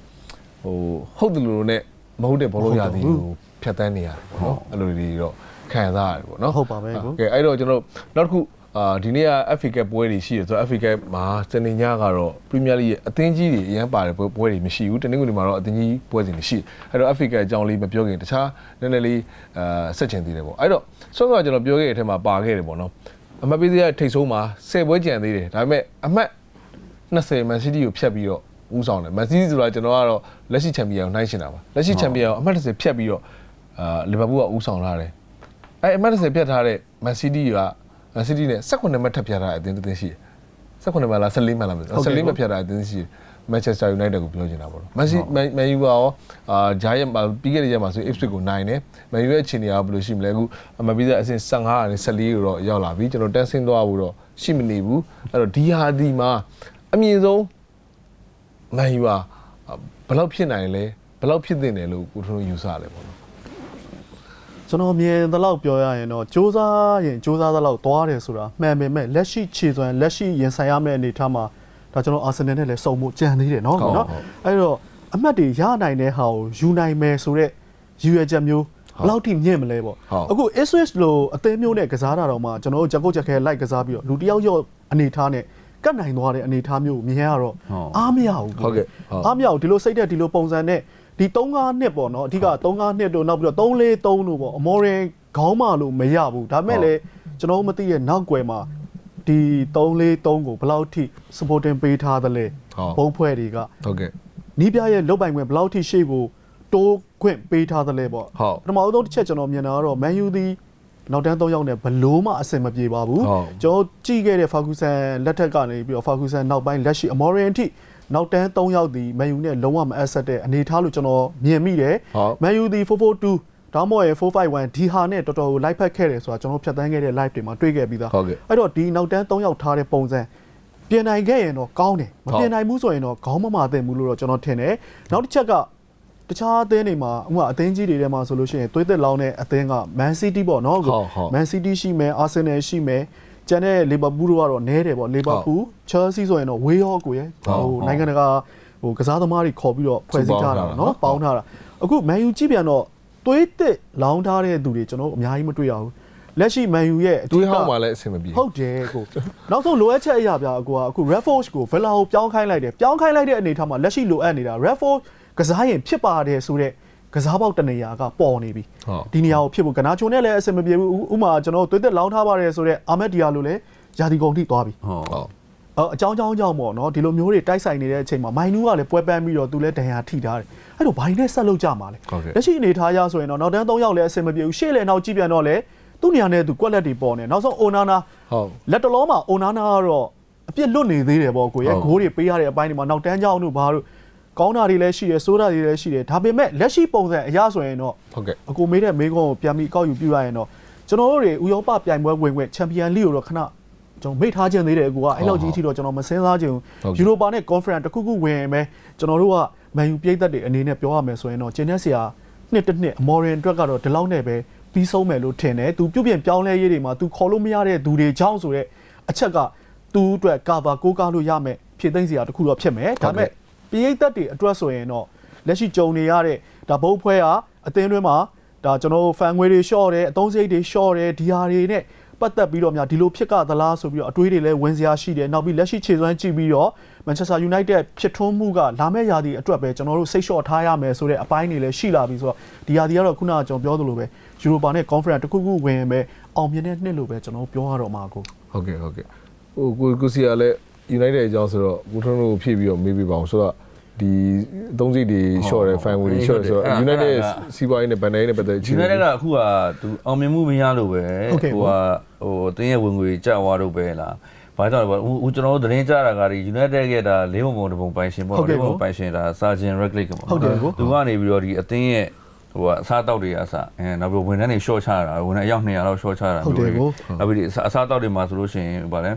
Speaker 2: ဟိုဟုတ်တယ်လို့နဲ့မဟုတ်တဲ့ဘောလုံးရာသီကိုဖြတ်တန်းနေရတယ်ပေါ့နော်အဲ့လိုတွေတော့ခံစားရတယ်ပေါ့နော်
Speaker 3: ဟုတ်ပါပဲကို
Speaker 2: ကဲအဲ့တော့ကျွန်တော်တို့နောက်တစ်ခု အာဒီနေ့က FA Cup ပွဲတွေရှိတယ်ဆိုတော့ FA Cup မှာစနေညကတော့ Premier League ရဲ့အသင်းကြီးတွေအရင်ပါတယ်ပွဲပွဲတွေမရှိဘူးတနင်္ဂနွေမှာတော့အသင်းကြီးပွဲစဉ်တွေရှိတယ်အဲ့တော့ FA Cup အကြောင်းလေးမပြောခင်တခြားနည်းနည်းလေးအာဆက်ချင်သေးတယ်ပေါ့အဲ့တော့ဆော့ဆော့ကျွန်တော်ပြောခဲ့တဲ့အထက်မှာပါခဲ့တယ်ပေါ့နော်အမှတ်ပေးစရာထိတ်ဆုံးမှာ10ပွဲကြံသေးတယ်ဒါပေမဲ့အမှတ်20 Man City ကိုဖျက်ပြီးတော့ဦးဆောင်တယ် Man City ဆိုတာကျွန်တော်ကတော့လက်ရှိချန်ပီယံကိုနှိုင်းရှင်တာပါလက်ရှိချန်ပီယံကိုအမှတ်20ဖျက်ပြီးတော့အာလီဗာပူးကဦးဆောင်လာတယ်အဲအမတ်30ပြတ်ထားတဲ့ Man City က Man City နဲ့18မှတ်ထပ်ပြတ်ထားတဲ့အသင်းတစ်သင်းရှိတယ်18မှတ်လား14မှတ်လားမသိဘူး14မှတ်ပြတ်ထားတဲ့အသင်းရှိတယ် Manchester United ကိုပြောချင်တာပေါ့နော် Man City Man U ကရောအာဂျာယန်ပြီးခဲ့တဲ့ရက်မှာဆို Ipswich ကိုနိုင်တယ် Man U ရဲ့အခြေအနေကဘယ်လိုရှိမလဲအခုအမပြီးသားအဆင့်15ကနေ14ကိုတော့ရောက်လာပြီကျွန်တော်တန်းဆင်းသွားဖို့တော့ရှိမနေဘူးအဲ့တော့ဒီဟာဒီမှာအမြင့်ဆုံး Man U ကဘယ်လောက်ဖြစ်နိုင်လဲဘယ်လောက်ဖြစ်တင်တယ်လို့ကိုထွန်းတို့ယူဆရလဲပေါ့နော်
Speaker 3: ကျွန်တော်မြင်သလောက်ပြောရရင်တော့စ조사ရင်စ조사သလောက်သွားတယ်ဆိုတာမှန်ပေမဲ့လက်ရှိခြေစွမ်းလက်ရှိရင်ဆိုင်ရမယ့်အနေအထားမှာဒါကျွန်တော်အာဆင်နယ်နဲ့လည်းစုံမှုကြံသေးတယ်เนาะ
Speaker 2: ဟုတ်
Speaker 3: เนาะ
Speaker 2: ဟုတ်
Speaker 3: အဲ့တော့အမှတ်တွေရနိုင်တဲ့ဟာကိုယူနိုင်မယ်ဆိုတော့ရည်ရွယ်ချက်မျိုးဘယ်လောက်ထိမြင့်မလဲပေါ့
Speaker 2: ဟုတ်
Speaker 3: အခု Ipswich လိုအသင်းမျိုးနဲ့ကစားတာတော့မှကျွန်တော်တို့ဂျက်ကုတ်ချက်ခဲလိုက်ကစားပြီးတော့လူတစ်ယောက်ယောက်အနေထားနဲ့ကတ်နိုင်သွားတဲ့အနေထားမျိုးကိုမြင်ရတော့
Speaker 1: ဟုတ်
Speaker 3: အားမရဘူး
Speaker 2: ဟုတ်ကဲ့ဟုတ်
Speaker 3: အားမရဘူးဒီလိုစိတ်တဲ့ဒီလိုပုံစံနဲ့ ဒီ3-5နှစ်ပေါ့နော်အဓိက3-5နှစ်တို့နောက်ပြီးတော့3-4-3တို့ပေါ့အမော်ရင်ခေါင်းမလို့မရဘူးဒါပေမဲ့လည်းကျွန်တော်တို့မသိရဲ့နောက်ွယ်မှာဒီ3-4-3ကိုဘယ်လောက်ထိ supporting ပေးထားသလဲ
Speaker 2: ဟုတ်
Speaker 3: ဘုံဖွဲ့တွေက
Speaker 2: ဟုတ်ကဲ့
Speaker 3: နီးပြရဲ့လုတ်ပိုင်ခွင့်ဘယ်လောက်ထိရှေ့ကိုတိုးခွင့်ပေးထားသလဲပေါ့
Speaker 2: ဟုတ်
Speaker 3: ပထမအဆုံးတစ်ချက်ကျွန်တော်မြင်တာကတော့ Man U သည်နောက်တန်း၃ယောက်နဲ့ဘလို့မှအဆင်မပြေပါဘူး
Speaker 2: ဟုတ်
Speaker 3: ကျွန်တော်ကြည့်ခဲ့တဲ့ Ferguson လက်ထက်ကနေပြီးတော့ Ferguson နောက်ပိုင်းလက်ရှိ Amorin အထိ နောက်တန်း၃ယောက်သည် Man U နဲ့လုံးဝမအပ်ဆက်တဲ့အနေအထားလို့ကျွန်တော်မြင်မိတယ်
Speaker 2: ဟုတ်
Speaker 3: Man U သည်442ဒါမှမဟုတ်ရင်451ဒီဟာနဲ့တော်တော်ကို live ဖက်ခဲ့တယ်ဆိုတာကျွန်တော်ဖြတ်သန်းခဲ့တဲ့ live တွေမှာတွေ့ခဲ့ပြီးသား
Speaker 2: ဟုတ်ကဲ့
Speaker 3: အဲ့တော့ဒီနောက်တန်း၃ယောက်ထားတဲ့ပုံစံပြင်နိုင်ခဲ့ရင်တော့ကောင်းတယ်မ
Speaker 2: ဟုတ်
Speaker 3: ပြင်နိုင်ဘူးဆိုရင်တော့ခေါင်းမမာသင့်ဘူးလို့တော့ကျွန်တော်ထင်တယ်နောက်တစ်ချက်ကတခြားအသင်းတွေမှာဥပမာအသင်းကြီးတွေထဲမှာဆိုလို့ရှိရင်သွေးသက်လောင်းတဲ့အသင်းက Man City ပေါ့နော်
Speaker 2: ဟုတ်ဟုတ်
Speaker 3: Man City ရှိမယ် Arsenal ရှိမယ် ကျန်တဲ့ Liverpool တို့ကတော့နဲတယ်ပေါ့ Liverpool Chelsea ဆိုရင်တော့ Way Hawk ကိုရယ်
Speaker 2: ဟုတ်
Speaker 3: ဟို
Speaker 2: ဟုတ်
Speaker 3: နိုင်ငံတကာဟိုကစားသမားတွေခေါ်ပြီးတော့ဖွဲ့စည်းထားတာ
Speaker 2: စုပေါင်းထားတာ
Speaker 3: နော်
Speaker 2: ဟုတ်
Speaker 3: ပေါင်းထားတာအခု Man U ကြည့်ပြန်တော့သွေးသက်လောင်းထားတဲ့သူတွေကျွန်တော်တို့အများကြီးမတွေ့ရဘူးလက်ရှိ Man U ရဲ့အဓိ
Speaker 2: တွေး
Speaker 3: က
Speaker 2: ဟောင်းမှလည်းအဆင်မပြေ
Speaker 3: ဟုတ်တယ်ကိုနောက်ဆုံးလိုအပ်ချက်အရာပြအကိုကအခု Red Force ကို Villa ကိုပြောင်းခိုင်းလိုက်တယ်ပြောင်းခိုင်းလိုက်တဲ့အနေအထားမှာလက်ရှိလိုအပ်နေတာ Red Force ကစားရင်ဖြစ်ပါတယ်ဆိုတဲ့ ကစားပေါက်တစ်နေရာကပေါ်နေပြီ
Speaker 2: ဟုတ်
Speaker 3: ဒီနေရာကိုဖြစ်ဖို့ကနာချိုနဲ့လည်းအဆင်မပြေဘူးဥဥမာကျွန်တော်တို့သွေးသက်လောင်းထားပါတယ်ဆိုတဲ့အာမက်ဒီယာလိုလည်းယာဒီကုန်ထိသွားပြီ
Speaker 1: ဟုတ်
Speaker 2: ဟုတ်
Speaker 3: အော်အကြောင်းကြောင်းကြောင့်ပေါ့နော်ဒီလိုမျိုးတွေတိုက်ဆိုင်နေတဲ့အချိန်မှာမိုင်နူးကလည်းပွဲပန်းပြီးတော့သူလည်းဒဏ်ရာထိထားတယ်အဲ့တော့ဘာလို့လဲဆက်လုပ်ကြမှာလဲ
Speaker 2: ဟုတ်ကဲ့
Speaker 3: လက်ရှိအနေထားရဆိုရင်တော့နောက်တန်း၃ယောက်လည်းအဆင်မပြေဘူးရှေ့လည်းနောက်ကြည့်ပြန်တော့လေသူ့နေရာနဲ့သူကွက်လက်တွေပေါ်နေနောက်ဆုံးအိုနာနာ
Speaker 2: ဟုတ်
Speaker 3: လက်တလုံးမှာအိုနာနာကတော့အပြစ်လွတ်နေသေးတယ်ပေါ့ကိုရဲ့
Speaker 2: ဟုတ်
Speaker 3: ဂိုးတွေပေးရတဲ့အပိုင်းတွေမှာနောက်တန်းကြောင်းတို့ဘာတို့ ကောင်းတာတွေလည်းရှိတယ်ဆိုးတာတွေလည်းရှိတယ်ဒါပေမဲ့လက်ရှိပုံစံအရဆိုရင်တော့
Speaker 2: ဟုတ်ကဲ့
Speaker 3: အကိုမေးတဲ့မေးခွန်းကိုပြန်ပြီးကောက်ယူပြရရင်တော့ကျွန်တော်တို့တွေဥရောပပြိုင်ပွဲဝင်ခွင့်ချန်ပီယံလိကိုတော့ခဏကျွန်တော်မေ့ထားခြင်းသေးတယ်အကိုကအဲ့လောက်ကြီးအထိတော့ကျွန်တော်မစင်းစားခြင်း
Speaker 2: ဟုတ်ကဲ့
Speaker 3: ယူရိုပါနဲ့ conference တစ်ခုခုဝင်ရင်ပဲကျွန်တော်တို့ကမန်ယူပြည်သက်တွေအနေနဲ့ပြောရမယ်ဆိုရင်တော့ကျင်းတဲ့ဆရာနှစ်တစ်နှစ်အမော်ရင်အတွက်ကတော့ဒီလောက်နဲ့ပဲပြီးဆုံးမယ်လို့ထင်တယ်သူပြုတ်ပြင်ပြောင်းလဲရေးတွေမှာသူခေါ်လို့မရတဲ့သူတွေကြောင်းဆိုတော့အချက်ကသူ့အတွက် cover ကိုးကားလို့ရမယ်ဖြည့်သိမ့်စရာတစ်ခုတော့ဖြစ်မယ်ဒါပေမဲ့ ပြည်သက်တွေအတွက်ဆိုရင်တော့လက်ရှိကြုံနေရတဲ့ဒါဘုတ်ဖွဲကအသင်းတွင်းမှာဒါကျွန်တော်တို့ဖန်ငွေတွေရှော့တယ်အသုံးစရိတ်တွေရှော့တယ်ဒီဟာတွေနဲ့ပတ်သက်ပြီးတော့များဒီလိုဖြစ်ကသလားဆိုပြီးတော့အတွေးတွေလည်းဝင်စရာရှိတယ်နောက်ပြီးလက်ရှိခြေစွမ်းကြည့်ပြီးတော့ Manchester United ဖြစ်ထွန်းမှုကလာမယ့်ရာသီအတွက်ပဲကျွန်တော်တို့စိတ်လျှော့ထားရမယ်ဆိုတဲ့အပိုင်းတွေလည်းရှိလာပြီဆိုတော့ဒီရာသီကတော့ခုနကကျွန်တော်ပြောသလိုပဲ Europa နဲ့ Conference တစ်ခုခုဝင်ရင်ပဲအောင်မြင်တဲ့နှစ်လို့ပဲကျွန်တော်ပြောရတော့မှာကို
Speaker 2: ဟုတ်ကဲ့ဟုတ်ကဲ့ဟိုကိုကိုစီကလည်း United အကြောင်းဆိုတော့ကိုထွန်းတို့ကိုဖြည့်ပြီးတော့မေးပြပါအောင်ဆိုတော့ဒီအသုံးစိတ်တွေ short တယ် fan တွေ short တယ်ဆိုတော့ United ရဲ့စီးပွားရေးနဲ့ဗန်ဒိုင်းနဲ့ပတ်သက်
Speaker 1: ဒီနေ့ကအခုကသူအောင်မြင်မှုမရလို့ပဲ
Speaker 3: ဟုတ်ကဲ့
Speaker 1: ဟိုကဟိုအတင်းရဲ့ဝင်ငွေကြောက်သွားတော့ပဲလားဘာကြောင့်လဲပေါ့ဟိုကျွန်တော်တို့သတင်းကြတာကဒီ United ရဲ့ဒါလေးပုံပုံတစ်ပုံပိုင်ရှင်ပေါ့
Speaker 3: ဟုတ်ကဲ့
Speaker 1: လေးပုံပိုင်ရှင်ဒါ Sergeant Redcliffe ပေါ့
Speaker 3: ဟုတ်တယ်ကို
Speaker 1: သူကနေပြီးတော့ဒီအတင်းရဲ့ဟိုကအစားတောက်တွေအစားအဲနောက်ပြီးဝန်ထမ်းတွေ short ချတာဝန်ထမ်းအယောက်200လောက် short ချတာ
Speaker 3: ဟုတ်တယ်ကို
Speaker 1: နောက်ပြီးဒီအစားတောက်တွေမှာဆိုလို့ရှိရင်ဗာလဲ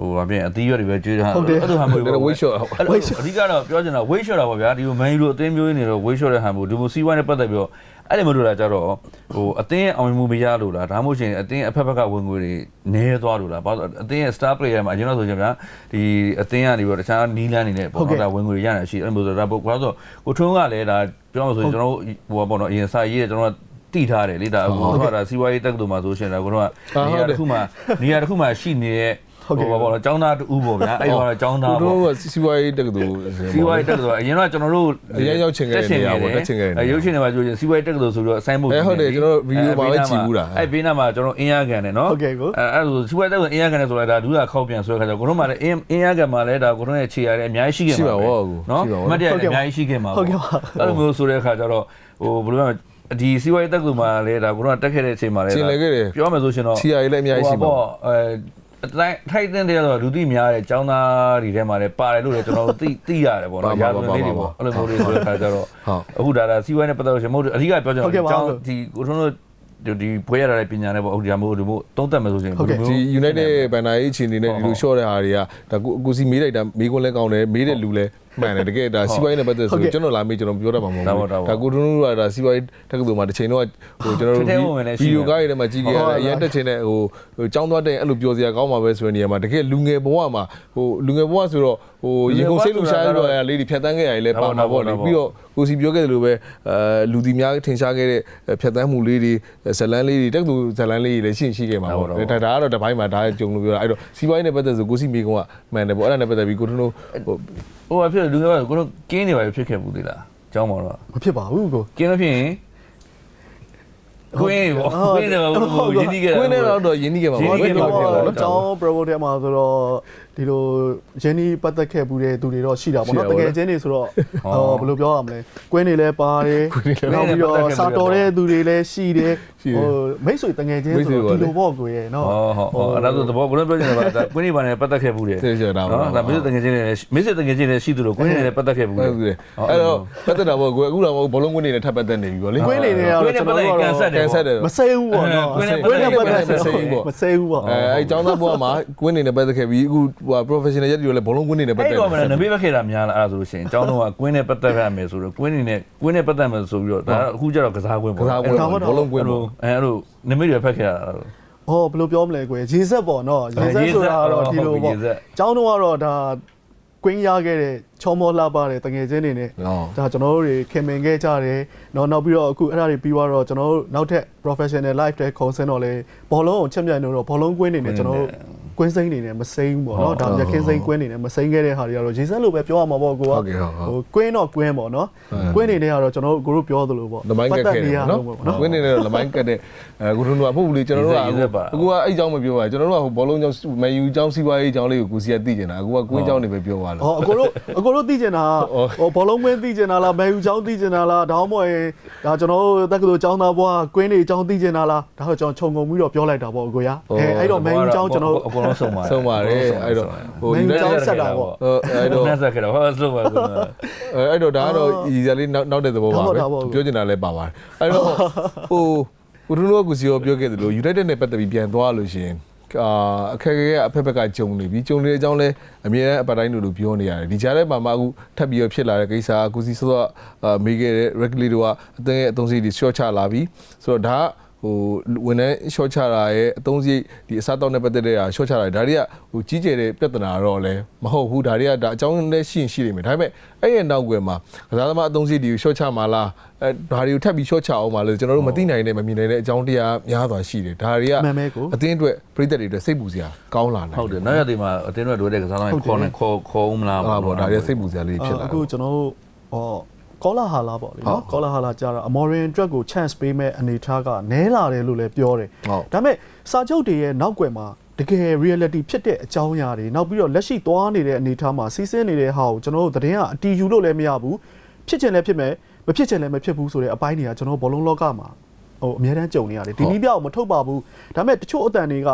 Speaker 1: ဟိုဗာပြင်အသီးရွက်တွေပဲကျွေးထား
Speaker 3: ဟုတ်တယ်
Speaker 1: အဲ့လိုဟာမျိုး
Speaker 2: ဒါ weight short
Speaker 1: အဲ့လိုအဓိကတော့ပြောချင်တာ weight short တာပေါ့ဗျာဒီလို man u လိုအသင်းမျိုးတွေနေတော့ weight short တဲ့ဟာမျိုးဒီလိုစီးပွားနဲ့ပတ်သက်ပြီးတော့အဲ့လိုမျိုးတို့လာကြတော့ဟိုအသင်းအောင်မြင်မှုမရလို့လားဒါမှမဟုတ်ရှင်အသင်းအဖက်ဖက်ကဝင်ငွေတွေနည်းသွားလို့လားဘာလို့အသင်းရဲ့ star player မှာအရင်တော့ဆိုကြဗျာဒီအသင်းကနေပြီးတော့တခြားနီးလန်းနေနဲ့ပေါ့နော်ဒါဝင်ငွေရရရှိအဲ့လိုမျိုးဆိုတော့ဒါပေါ့ဘာလို့ဆိုကိုထွန်းကလည်းဒါပြောမှဆိုရင်ကျွန်တော်ဟိုပေါ့နော်အရင်စာရေးတယ်ကျွန်တော်တိထားတယ်လေဒါဟိုတော့ဒါစီးပွားရေးတက်တူမှာဆိုရှင်ဒါကိုတော့နေရာတစ်ခုမှာနေရာတစ်ခုမှာရှိနေတဲ့ ဟိုပေါ့နော်ចောင်းသားတူပေါ့ဗျာအဲ့တော့ចောင်းသား
Speaker 2: ကို
Speaker 1: ပေါ့
Speaker 2: တို့ကစီးပွားရေးတက္ကသိုလ်
Speaker 1: စီးပွားရေးတက်တော့အရင်တော့ကျွန်တော်တို့
Speaker 2: အရင်ရောက်ချင်ခဲ့တဲ့နေရာပေါ့တက်ချင်ခဲ့တဲ့နေရာ
Speaker 1: အဲရုပ်ရှင်တွေမှာကြိုရင်စီးပွားရေးတက်တော့ဆိုပြီးတော့ဆိုင်းဘုတ်
Speaker 2: အဲဟုတ်တယ်ကျွန်တော်တို့ video မှာပဲကြည့်ဘူးလား
Speaker 1: အဲဘေးနားမှာကျွန်တော်အင်းရကန်တယ်နော်
Speaker 3: ဟုတ်ကဲ့ကို
Speaker 1: အဲအဲ့ဆိုစီးပွားရေးတက်ဆိုအင်းရကန်တယ်ဆိုတာဒါဒူးတာခောက်ပြန်ဆိုတဲ့ခါကျတော့ကိုတို့မှလည်းအင်းအင်းရကန်မှာလည်းဒါကိုတို့ရဲ့ခြေရတယ်အများကြီးရှိခဲ့
Speaker 2: ရှိ
Speaker 1: မှာ
Speaker 2: ပါ
Speaker 1: ပဲ
Speaker 2: ဘောကို
Speaker 1: နော်
Speaker 2: ရှိပါဘော
Speaker 1: အမှတ်တရလည်းအများကြီးရှိခဲ့မှာ
Speaker 3: ဟုတ်ကဲ့ပါ
Speaker 1: အဲ့လိုမျိုးဆိုတဲ့ခါကျတော့ဟိုဘယ်လိုလဲဒီစီးပွားရေးတက်ကူမှာလည်းဒါကိုတို့ကတက်ခဲ့တဲ့အချိန်မှာလည်း
Speaker 2: ရှင်းလည်ခဲ့တယ်
Speaker 1: ပြောမယ်ဆိုရှင်တော့
Speaker 2: ခြေရည်လည်းအများကြီးရှိပါ
Speaker 1: ဟိုပေါ့အဲ အတိုင်းထိုက်တဲ့တည်းတော့လူသိများတဲ့ចောင်းသားတွေထဲမှာလည်းပါတယ်လို့လည်းကျွန်တော်တို့သိသိရတယ်ပေါ့နော်ရာဇဝင်လေးတွေပေါ့အဲ့လိုမျိုးတွေဆိုတဲ့ခါကျတော့
Speaker 2: ဟုတ်
Speaker 1: အခုဒါဒါစီးပွားရေးနဲ့ပတ်သက်လို့ရှင်မဟုတ်ဘူးအဓိကပြောချင်
Speaker 3: ဟုတ်ကဲ့
Speaker 1: တာ
Speaker 3: ပါ
Speaker 1: ကျောင်းဒီကိုထွန်းတို့ဒီဒီဘွဲရတဲ့ပညာနဲ့ပေါ့အခုဒီမျိုးဒီမျိုးသုံးသပ်မယ်ဆိုရင်
Speaker 3: ဟုတ်ကဲ့
Speaker 2: ဒီ United ဘန်နာရေးအခြေအနေနဲ့ဒီလို short တဲ့ဟာတွေကဒါကိုကိုစီမေးလိုက်တာမေးခွန်းလဲကောင်းတယ်မေးတဲ့လူလဲမှန်တယ်တကယ်ဒါစီးပွားရေးနဲ့ပတ်သက်
Speaker 3: ဟုတ်
Speaker 2: ဆို
Speaker 3: ကဲ့
Speaker 2: ကျွန်တော်လာမေးကျွန်တော်ပြောတတ်မှာမဟုတ်
Speaker 1: ဒါ
Speaker 2: ဘူး
Speaker 1: ပေါ့ဒါပေါ့
Speaker 2: ဒါကိုထွန်းထွန်းကဒါစီးပွားရေးတက္ကသိုလ်မှာတစ်ချိန်တော့ဟိုကျွန်တော်တို့
Speaker 1: ထဲထဲဝင်ဝင်လည်းရှိ
Speaker 2: ဗီဒီယို
Speaker 1: တယ်
Speaker 2: ကားတွေထဲမှာကြည့်ခဲ့ရ
Speaker 3: ဟုတ်
Speaker 2: တယ်အရင်တက်ချင်တဲ့ဟိုဟိုចောင်းသွားတဲ့အဲ့လိုပြောစရာကောင်းပါပဲဆိုတဲ့နေရာမှာတကယ်လူငယ်ဘဝမှာဟိုလူငယ်ဘဝဆိုတော့ဟိုရေကုန်စိတ်လူရှားရတော့အလေးတွေဖြတ်တန်းခဲ့ရတယ်လည်းပါမှာပေါ့လေပြီးတော့ကိုစီပြောခဲ့တယ်လို့ပဲအဲလူဒီများထင်ရှားခဲ့တဲ့ဖြတ်တန်းမှုလေးတွေဇလန်းလေးတွေတက္ကသိုလ်ဇလန်းလေးတွေလည်းရှိရှိခဲ့မှာပေါ့ဒါဒါကတော့တစ်ပိုင်းမှာဒါကြုံလို့ပြောတာအဲ့တော့စီးပွားရေးနဲ့ပတ်သက်ဆိုကိုစီမိကုန်းကမှန်တယ်ပေါ့အဲ့ဒါနဲ့ပတ်သက်ပြီးကိုထွန်းတို့ဟို
Speaker 1: ဟိုဘာဖြစ်လဲလူငယ်ကကိုတို့ကင်းနေပါဖြစ်ခဲ့ဘူးသေးလားအကြောင်းပါတော့
Speaker 3: မဖြစ်ပါဘူးကို
Speaker 1: ကင်းမဖြစ်ရင်ကွင်းပေါ့ကွင်းနေပါဘူးရင်းနှီးခဲ့တာ
Speaker 2: ကွင်းနဲ့တော့ရင်းနှီးခဲ့မှာပေါ့
Speaker 1: ရင်းနှီးခဲ့မှာပေါ့
Speaker 2: နော်
Speaker 3: ကျောင်း promote ထဲမှာဆိုတော့ ဒီလိုရင်းနှီးပတ်သက်ခဲ့မှုတဲ့သူတွေတော့ရှိတာပေါ့နော်တကယ်ချင်းနေဆိုတော့ဟောဘယ်လိုပြောရမလဲကွင်းနေလဲပါတယ်နောက်ပြီးတော့စာတော်တဲ့သူတွေလည်းရှိတယ်ဟိုမိတ်ဆွေတကယ်ချင်းဆိုတော့ဒီလိုပေါ့ကိုရဲ့နော်
Speaker 1: ဟောဟောအဲ့ဒါဆိုတော့ဘယ်လိုပြောချင်လဲပါဒါကွင်းနေပါနဲ့ပတ်သက်ခဲ့ဘူးတယ်
Speaker 2: သိချင်တာပေါ့
Speaker 1: နော်ဒါမင်းတကယ်ချင်းနဲ့မင်းတကယ်ချင်းနဲ့ရှိသူတို့ကွင်းနေနဲ့ပတ်သက်ခဲ့ဘူး
Speaker 2: ဟု
Speaker 1: တယ်
Speaker 2: တ်ကဲ့အဲ့တော့ပတ်သက်တာပေါ့ကိုအခုတော့ဘောလုံးကွင်းနေနဲ့ထပ်ပတ်သက်နေပြီပေါ့လေ
Speaker 3: ကွင်းနေနေရတော့ကျွန်တော်တို့
Speaker 1: ကန်ဆက်တယ်
Speaker 2: ကန်ဆက်တယ်
Speaker 3: မဆဲဘူးပေါ့နော်
Speaker 1: ကွင်းနဲ့
Speaker 3: ကွင်းနဲ့ပတ်သက်
Speaker 2: မဆဲဘူးပေါ့
Speaker 3: မဆဲဘူးပေါ့
Speaker 2: အဲအဲចောင်းသားဘွားမှာကွင်းနေနဲ့ပတ်သက်ခဲ့ပြီးအခုဟို professional ရက်တွေလည်းဘောလုံးကွင်းနေနဲ့ပတ်
Speaker 1: အဲ့
Speaker 2: သက်
Speaker 1: တော့မနဘေးဘက်ခဲ့တာများလားအဲ့ဒါဆိုလို့ရှိရင်အကြောင်းတော့ကွင်းနဲ့ပတ်သက်ရမယ်ဆိုတော့ကွင်းနေနဲ့ကွင်းနဲ့ပတ်သက်မယ်ဆိုပြီးတော့ဒါအခုကျတော့ကစားကွင်း
Speaker 2: က
Speaker 1: ပေါ့
Speaker 2: စားကွင်းဘောလုံးကွင်း
Speaker 1: အဲ့
Speaker 2: ပေါ့
Speaker 1: လိုအဲ့လိုနမိတ်တွေဖက်ခဲ့တာ
Speaker 3: ဟောဘယ်လိုပြောမလဲကိုယ်ရေဆက်ပေါ့နော်ရေဆက်ဆိုတာတော့ဒီလိုပေါ့ကျောင်းတော့ကတော့ဒါကွင်းရခဲ့တဲ့ချောမောလှပတဲ့တငယ်ချင်းတွေနဲ့
Speaker 2: နော်
Speaker 3: ဒါကျွန်တော်တို့တွေခင်မင်ခဲ့ကြတယ်။နောက်နောက်ပြီးတော့အခုအဲ့ဒါတွေပြီးသွားတော့ကျွန်တော်တို့နောက်ထပ် professional life တဲ့ခုံစင်းတော့လေဘောလုံးကိုချက်မြိုင်လို့တော့ဘောလုံးကွင်းနေနဲ့ကျွန်တော်တို့ ကွင်းစိမ့်နေနဲ့မစိမ့်ဘူးပေါ့နော်ဒါရခင်စိမ့်ကွင်းနေနဲ့မစိမ့်ခဲ့တဲ့ဟာတွေကတော့ရေစက်လိုပဲပြောရမှာပေါ့ကိုက
Speaker 2: ဟိုကွ
Speaker 3: င်းတော့ကွင်းပေါ့နော်ကွင်းနေနဲ့ကတော့ကျွန်တော်တို့ကိုတို့ပြောသလိုပေါ့
Speaker 2: လမိုင်းကတ်ခဲ့တယ်နော်ကွင်းနေနဲ့လမိုင်းကတ်တဲ့ကိုတို့ကမဟုတ်ဘူးလေကျွန်တော်တို့ကအခုကအဲ့အကြောင်းမပြောပါကျွန်တော်တို့ကဟိုဘောလုံးကြောင်းမန်ယူကြောင်းစီးပွားရေးကြောင်းလေးကိုကိုစီကသိကျင်တာအခုကကွင်းကြောင်းနေပဲပြောပါလား
Speaker 3: ဟောအကိုတို့အကိုတို့သိကျင်တာ
Speaker 2: ဟို
Speaker 3: ဘောလုံးကွင်းသိကျင်တာလားမန်ယူကြောင်းသိကျင်တာလားဒါမှမဟုတ်ရင်ဒါကျွန်တော်တို့တက္ကသိုလ်ကျောင်းသားဘွားကွင်းနေကြောင်းသိကျင်တာလားဒါတော့ကျွန်တော်ခြုံငုံပြီးတော့ပြောလိုက်တာပေါ့အကိုရအဲအဲ့တော့မန်ယူကြောင်းကျွန်တော်တို့
Speaker 1: အကုန်လုံးဆုံးပါ
Speaker 2: ဆုံးပါတယ်အဲ့တော့ဟို
Speaker 3: မန်ယူကျောင်းဆက်တာပေါ့
Speaker 2: ဟိုအဲ့တော့
Speaker 1: နတ်ဆက်ခဲ့တော့ဟောဆုံးပါကွာ
Speaker 2: အဲအဲ့တော့ဒါကတော့ဒီဇာလေးနောက်နောက်တဲ့သဘောပါ
Speaker 3: ဟုတ်
Speaker 2: ပဲ
Speaker 3: တာပေါ့
Speaker 2: ပြောချင်တာလည်းပါပါတယ်အဲ့တော့ဟိုကိုထွန်းတို့ကကိုစီရောပြောခဲ့သလို United နဲ့ပတ်သက်ပြီးပြန်သွားလို့ရှိရင်အာအခက်အခဲကအဖက်ဖက်ကဂျုံနေပြီဂျုံနေတဲ့အကြောင်းလဲအမြဲတမ်းအပတ်တိုင်းလိုလိုပြောနေရတယ်ဒီကြားထဲမှာမှအခုထပ်ပြီးတော့ဖြစ်လာတဲ့ကိစ္စကကိုစီစောစောအာမေးခဲ့တဲ့ regular တို့ကအတင်းရဲ့အသုံးစရိတ်တွေ short ချလာပြီဆိုတော့ဒါက ဟိုဝန်ထမ်း short ချတာရဲ့အသုံးစရိတ်ဒီအစားတောက်နဲ့ပတ်သက်တဲ့ဟာ short ချတာဒါတွေကဟိုကြီးကျယ်တဲ့ပြဿနာတော့လည်းမဟုတ်ဘူးဒါတွေကဒါအကြောင်းနဲ့ရှိရင်ရှိနေမယ်ဒါပေမဲ့အဲ့ရဲ့နောက်ွယ်မှာကစားသမားအသုံးစရိတ်တွေကို short ချမှာလားအဲဒါတွေကိုထပ်ပြီး short ချအောင်ပါလို့ကျွန်တော်တို့မသိနိုင်တဲ့မမြင်နိုင်တဲ့အကြောင်းတရားများစွာရှိတယ်ဒါတွေက
Speaker 3: မှန်ပဲကို
Speaker 2: အသင်းအတွက်ပြည်သက်တွေအတွက်စိတ်ပူစရာကောင်းလာနိုင်
Speaker 1: ဟုတ်တယ်နောက်ရတဲ့မှာအတင်းတွေတို့တဲ့ကစားသမားခေါ်နေခေါ်ခေါ်ဦးမလား
Speaker 2: ဟုတ်ပါဒါတွေကစိတ်ပူစရာလေးဖြစ်လာ
Speaker 3: အခုကျွန်တော်တို့ဟော ကောလာဟာလာပေါ့လေနော်ကောလာဟာလာကြတော့အမော်ရင်အတွက်ကို chance ပေးမဲ့အနေထားကနဲလာတယ်လို့လည်းပြောတယ်
Speaker 2: ဟုတ်
Speaker 3: ဒါပေမဲ့စာချုပ်တွေရဲ့နောက်ွယ်မှာတကယ် reality ဖြစ်တဲ့အကြောင်းအရာတွေနောက်ပြီးတော့လက်ရှိသွားနေတဲ့အနေအထားမှာစီးဆင်းနေတဲ့ဟာကိုကျွန်တော်တို့သတင်းကအတီးယူလို့လည်းမရဘူးဖြစ်ချင်လည်းဖြစ်မယ်မဖြစ်ချင်လည်းမဖြစ်ဘူးဆိုတဲ့အပိုင်းတွေကကျွန်တော်ဘောလုံးလောကမှာဟိုအများတန်းကြုံနေရတယ်ဒီနည်းပြောက်မထုတ်ပါဘူးဒါပေမဲ့တချို့အတန်တွေက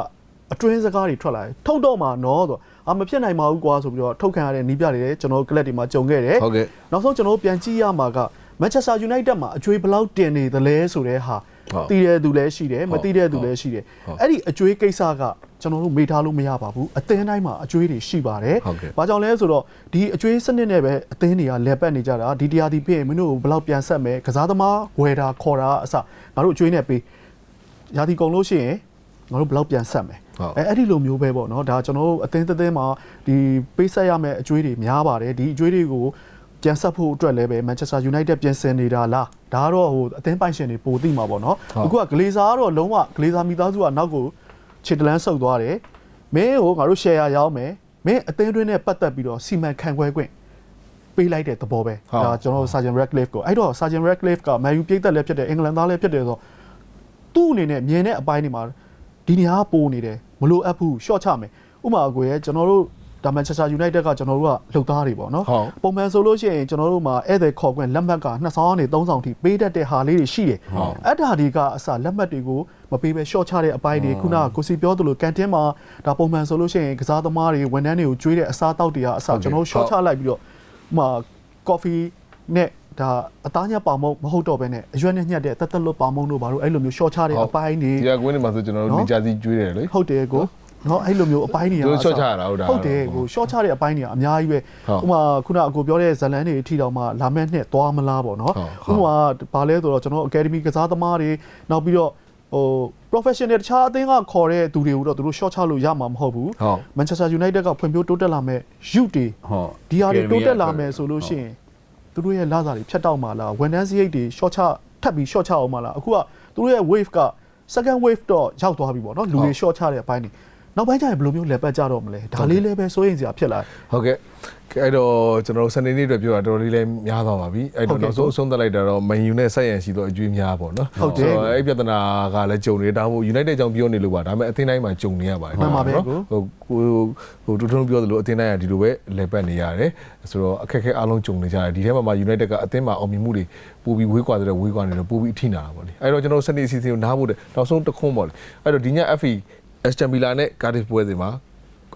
Speaker 3: အတွင်းစကားတွေထွက်လာတယ်ထုတ်တော့မှာနော်ဆိုတော့ အာမဖြစ်နိုင်ပါဘူးကွာဆိုပြီးတော့ထုတ်ခံရတဲ့နီးပြတွေလည်းကျွန်တော်ကလပ်တွေမှာကြုံခဲ့တယ်
Speaker 2: ဟုတ်ကဲ့
Speaker 3: နောက်ဆုံးကျွန်တော်တို့ပြန်ကြည့်ရမှာက Manchester United မှာအကျွေးဘယ်လောက်တင်နေသလဲဆိုတဲ့ဟာ
Speaker 2: ဟုတ်
Speaker 3: တည်တဲ့သူလည်းရှိတယ်မ
Speaker 2: ဟုတ်
Speaker 3: တည်တဲ့သူလည်းရှိတယ်
Speaker 2: ဟုတ်
Speaker 3: အဲ့ဒီအကျွေးကိစ္စကကျွန်တော်တို့မေ့ထားလို့မရပါဘူးအသင်းတိုင်းမှာအကျွေးတွေရှိပါတယ်
Speaker 2: ဟုတ်ကဲ့
Speaker 3: ဘာကြောင့်လဲဆိုတော့ဒီအကျွေးစနစ်နဲ့ပဲအသင်းတွေကလဲပတ်နေကြတာဒီတရားဒီဖြစ်ရင်မင်းတို့ကိုဘယ်လောက်ပြန်ဆက်မယ်ကစားသမားဝယ်တာခေါ်တာအစငါတို့အကျွေးနဲ့ပေးရာသီကုန်လို့ရှိရင် ငါတို့ဘယ်လောက်ပြန်ဆက်မယ်
Speaker 2: ဟုတ်
Speaker 3: အဲအဲ့ဒီလိုမျိုးပဲပေါ့နော်ဒါကျွန်တော်တို့အသင်းတစ်သင်းမှာဒီပေးဆက်ရမယ့်အကျွေးတွေများပါတယ်ဒီအကျွေးတွေကိုပြန်ဆက်ဖို့အတွက်လည်းပဲ Manchester United ပြင်ဆင်နေတာလားဒါကတော့ဟိုအသင်းပိုင်ရှင်တွေပိုသိမှာပေါ့နော်
Speaker 2: ဟုတ်
Speaker 3: အခုကဂလေဆာကတော့လုံးဝဂလေဆာမိသားစုကနောက်ကိုခြေတလန်းဆုပ်သွားတယ်မင်းကိုငါတို့ share ရောင်းမယ်မင်းအသင်းတွင်းနဲ့ပတ်သက်ပြီးတော့စီမံခန့်ခွဲခွင့်ပေးလိုက်တဲ့သဘောပဲ
Speaker 2: ဟုတ်
Speaker 3: ဒါကျွန်တော်တို့ Sergeant Radcliffe ကိုအဲ့တော့ Sergeant Radcliffe က Man U ပြည်သက်လည်းဖြစ်တယ်အင်္ဂလန်သားလည်းဖြစ်တယ်ဆိုတော့သူ့အနေနဲ့မြင်တဲ့အပိုင်းတွေမှာ ဒီနေရာကပိုနေတယ်မလိုအပ်ဘူး short ချမယ်ဥပမာအကိုရဲ့ကျွန်တော်တို့ဒါ Manchester United ကကျွန်တော်တို့ကလှုပ်သားတွေပေါ့နော်
Speaker 2: ဟုတ်
Speaker 3: ပုံမှန်ဆိုလို့ရှိရင်ကျွန်တော်တို့မှာဧည့်သည်ခေါ်ခွင့်လက်မှတ်က2ဆောင်ကနေ3ဆောင်ထိပေးတတ်တဲ့ဟာလေးတွေရှိတယ်
Speaker 2: ဟုတ်
Speaker 3: အဲ့ဒါတွေကအစလက်မှတ်တွေကိုမပေးဘဲ short ချတဲ့အပိုင်းတွေခုနကကိုစီပြောသလိုကန်တင်းမှာဒါပုံမှန်ဆိုလို့ရှိရင်ကစားသမားတွေဝန်ထမ်းတွေကိုကျွေးတဲ့အစားအသောက်တွေကအစ
Speaker 2: ဟုတ်ကဲ့
Speaker 3: ကျွန်တော်တို့ short ချလိုက်ပြီးတော့ဥပမာ coffee နဲ့ ဒါအသားညပါမုံမဟုတ်တော့ဘဲနဲ့အရွက်နဲ့ညှက်တဲ့တက်တက်လွတ်ပါမုံတို့ဘာလို့အဲ့လိုမျိုးရှော့ချတဲ့အပိုင်းတွေ
Speaker 2: ဒီကကွင်းတွေမှာဆိုကျွန်တော်တို့
Speaker 3: နေ
Speaker 2: ကြစီကျွေးတယ်လေ
Speaker 3: ဟုတ်တယ်ကိုနော်အဲ့လိုမျိုးအပိုင်းတွေက
Speaker 2: ရှော့ချရတာဟုတ်တာ
Speaker 3: ဟုတ်တယ်ကိုရှော့ချတဲ့အပိုင်းတွေကအများကြီးပဲဥမာခုနအကိုပြောတဲ့ဇလန်းတွေအထီတောင်မှလာမဲ့နဲ့သွားမလားပေါ့နော်ဥမာဘာလဲဆိုတော့ကျွန်တော် academy ကစားသမားတွေနောက်ပြီးတော့ဟို professional တခြားအသင်းကခေါ်တဲ့သူတွေကိုတော့သူတို့ short ချလို့ရမှာမဟုတ်ဘူး Manchester United ကဖွံ့ဖြိုးတိုးတက်လာမဲ့ youth
Speaker 1: တွေ
Speaker 3: ဒီဟာတွေတိုးတက်လာမယ်ဆိုလို့ရှိရင် သူတို့ရဲ့လစာတွေဖြတ်တောက်မှာလားဝန်ထမ်းစရိတ်တွေ short ချထပ်ပြီး short ချအောင်မလားအခုကသူတို့ရဲ့ wave က second wave တော့ရောက်သွားပြီပေါ့နော်လူတွေ short ချတဲ့အပိုင်းတွေနောက်ပိုင်းကျရင်ဘယ်လိုမျိုးလဲပတ်ကြတော့မလဲဒါလေးလည်းပဲစိုးရင်စရာဖြစ်လာတယ်
Speaker 2: ဟုတ်ကဲ့ အဲ့တော့ကျွန်တော်တို့စနေနေ့အတွက်ပြောတာတော်တော်လေးလည်းများသွားပါပြီအဲ့တော့နောက်ဆုံးအဆုံးသတ်လိုက်တာတော့ Man U နဲ့ဆက်ရန်ရှိတော့အကျွေးများပေါ့နော်
Speaker 3: ဟုတ်တယ်
Speaker 2: ဆိုတော့အဲ့ပြဿနာကလည်းကြုံနေဒါမှမဟုတ် United ကြောင့်ပြောနေလို့ပါဒါပေမဲ့အသင်းတိုင်းမှာကြုံနေရပါတယ်
Speaker 3: မှန်ပါပဲ
Speaker 2: နော်
Speaker 3: ကို
Speaker 2: ဟိုကိုဟိုတူထုံးပြောသလိုအသင်းတိုင်းကဒီလိုပဲလဲပတ်နေရတယ်ဆိုတော့အခက်အခဲအားလုံးကြုံနေကြတယ်ဒီထဲမှာမှ United ကအသင်းမှာအောင်မြင်မှုတွေပိုပြီးဝေးကွာတဲ့ဝေးကွာနေတော့ပိုပြီးအထိနာတာပေါ့လေအဲ့တော့ကျွန်တော်တို့စနေအစီအစဉ်ကိုနားဖို့တဲ့နောက်ဆုံးတစ်ခွန်းပေါ့လေအဲ့တော့ဒီည FA Aston Villa နဲ့ Cardiff ပွဲစဉ်မှာ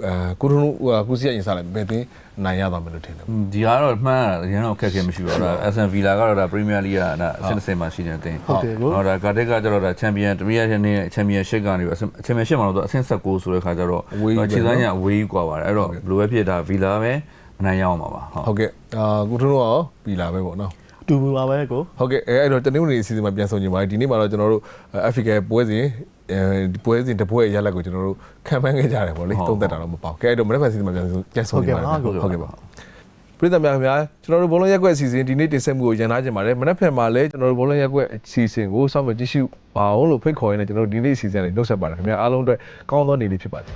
Speaker 2: အဲကိုထုံးဟိုကုစီရရင်စားလိုက်ဘယ်တင်းနိုင်ရသွားမယ်လို့ထင်တယ်
Speaker 1: ဒီကတော့မှန်းရရင်တော့ခက်ခဲမရှိပါဘူး။ Aston Villa ကတော့ဒါ Premier League ကဒါအဆင့်တစ်မှာရှိတဲ့အသင်း
Speaker 3: ဟုတ်တယ်ကို
Speaker 1: ဟောဒါ Cardiff ကကျတော့ဒါ Champion တမီးရရှင်နဲ့ Championship ကနေပြီး Championship မှာတော့အဆင့်16ဆိုတဲ့ခါကျတော့
Speaker 2: အဝေးကြီးပဲ
Speaker 1: ခြေစမ်းညာအဝေးကြီးกว่าပါတယ်အဲ့တော့ဘယ်လိုပဲဖြစ်တာ Villa ပဲအနိုင်ရအောင်ပါပါဟုတ်
Speaker 2: ဟုတ်ကဲ့အာကိုထုံးတော့ရောပြီလာပဲပေါ့နော်
Speaker 3: တူဘူးပါပဲကို
Speaker 2: ဟုတ်ကဲ့အဲအဲ့တော့တနင်္ဂနွေအစီအစဉ်မှာပြန်ဆောင်ကြပါဒီနေ့မှာတော့ကျွန်တော်တို့ Africa ပွဲစဉ်အဲဒီပွဲစဉ်တစ်ပွဲရလက်ကိုကျွန်တော်တို့ခံမှန်းခဲ့ကြတယ်ပေါ့လေသုံးသက်တာတော့မပေါ့ကဲအဲ့တော့မနေ့ကစီစဉ်မှာပြန်ဆောင်ပြန်ဆောင်ကြပါဟုတ်ကဲ့ပါပရိသတ်များခင်ဗျာကျွန်တော်တို့ဘောလုံးရက်ကွက်အစီအစဉ်ဒီနေ့တင်ဆက်မှုကိုရန်သားကြပါတယ်မနေ့ဖက်မှာလည်းကျွန်တော်တို့ဘောလုံးရက်ကွက်အစီအစဉ်ကိုစောင့်မျှကြည့်ရှုပါအောင်လို့ဖိတ်ခေါ်ရင်းနဲ့ကျွန်တော်တို့ဒီနေ့အစီအစဉ်လေးနှုတ်ဆက်ပါတယ်ခင်ဗျာအားလုံးအတွက်ကောင်းသောနေ့လေးဖြစ်ပါစေ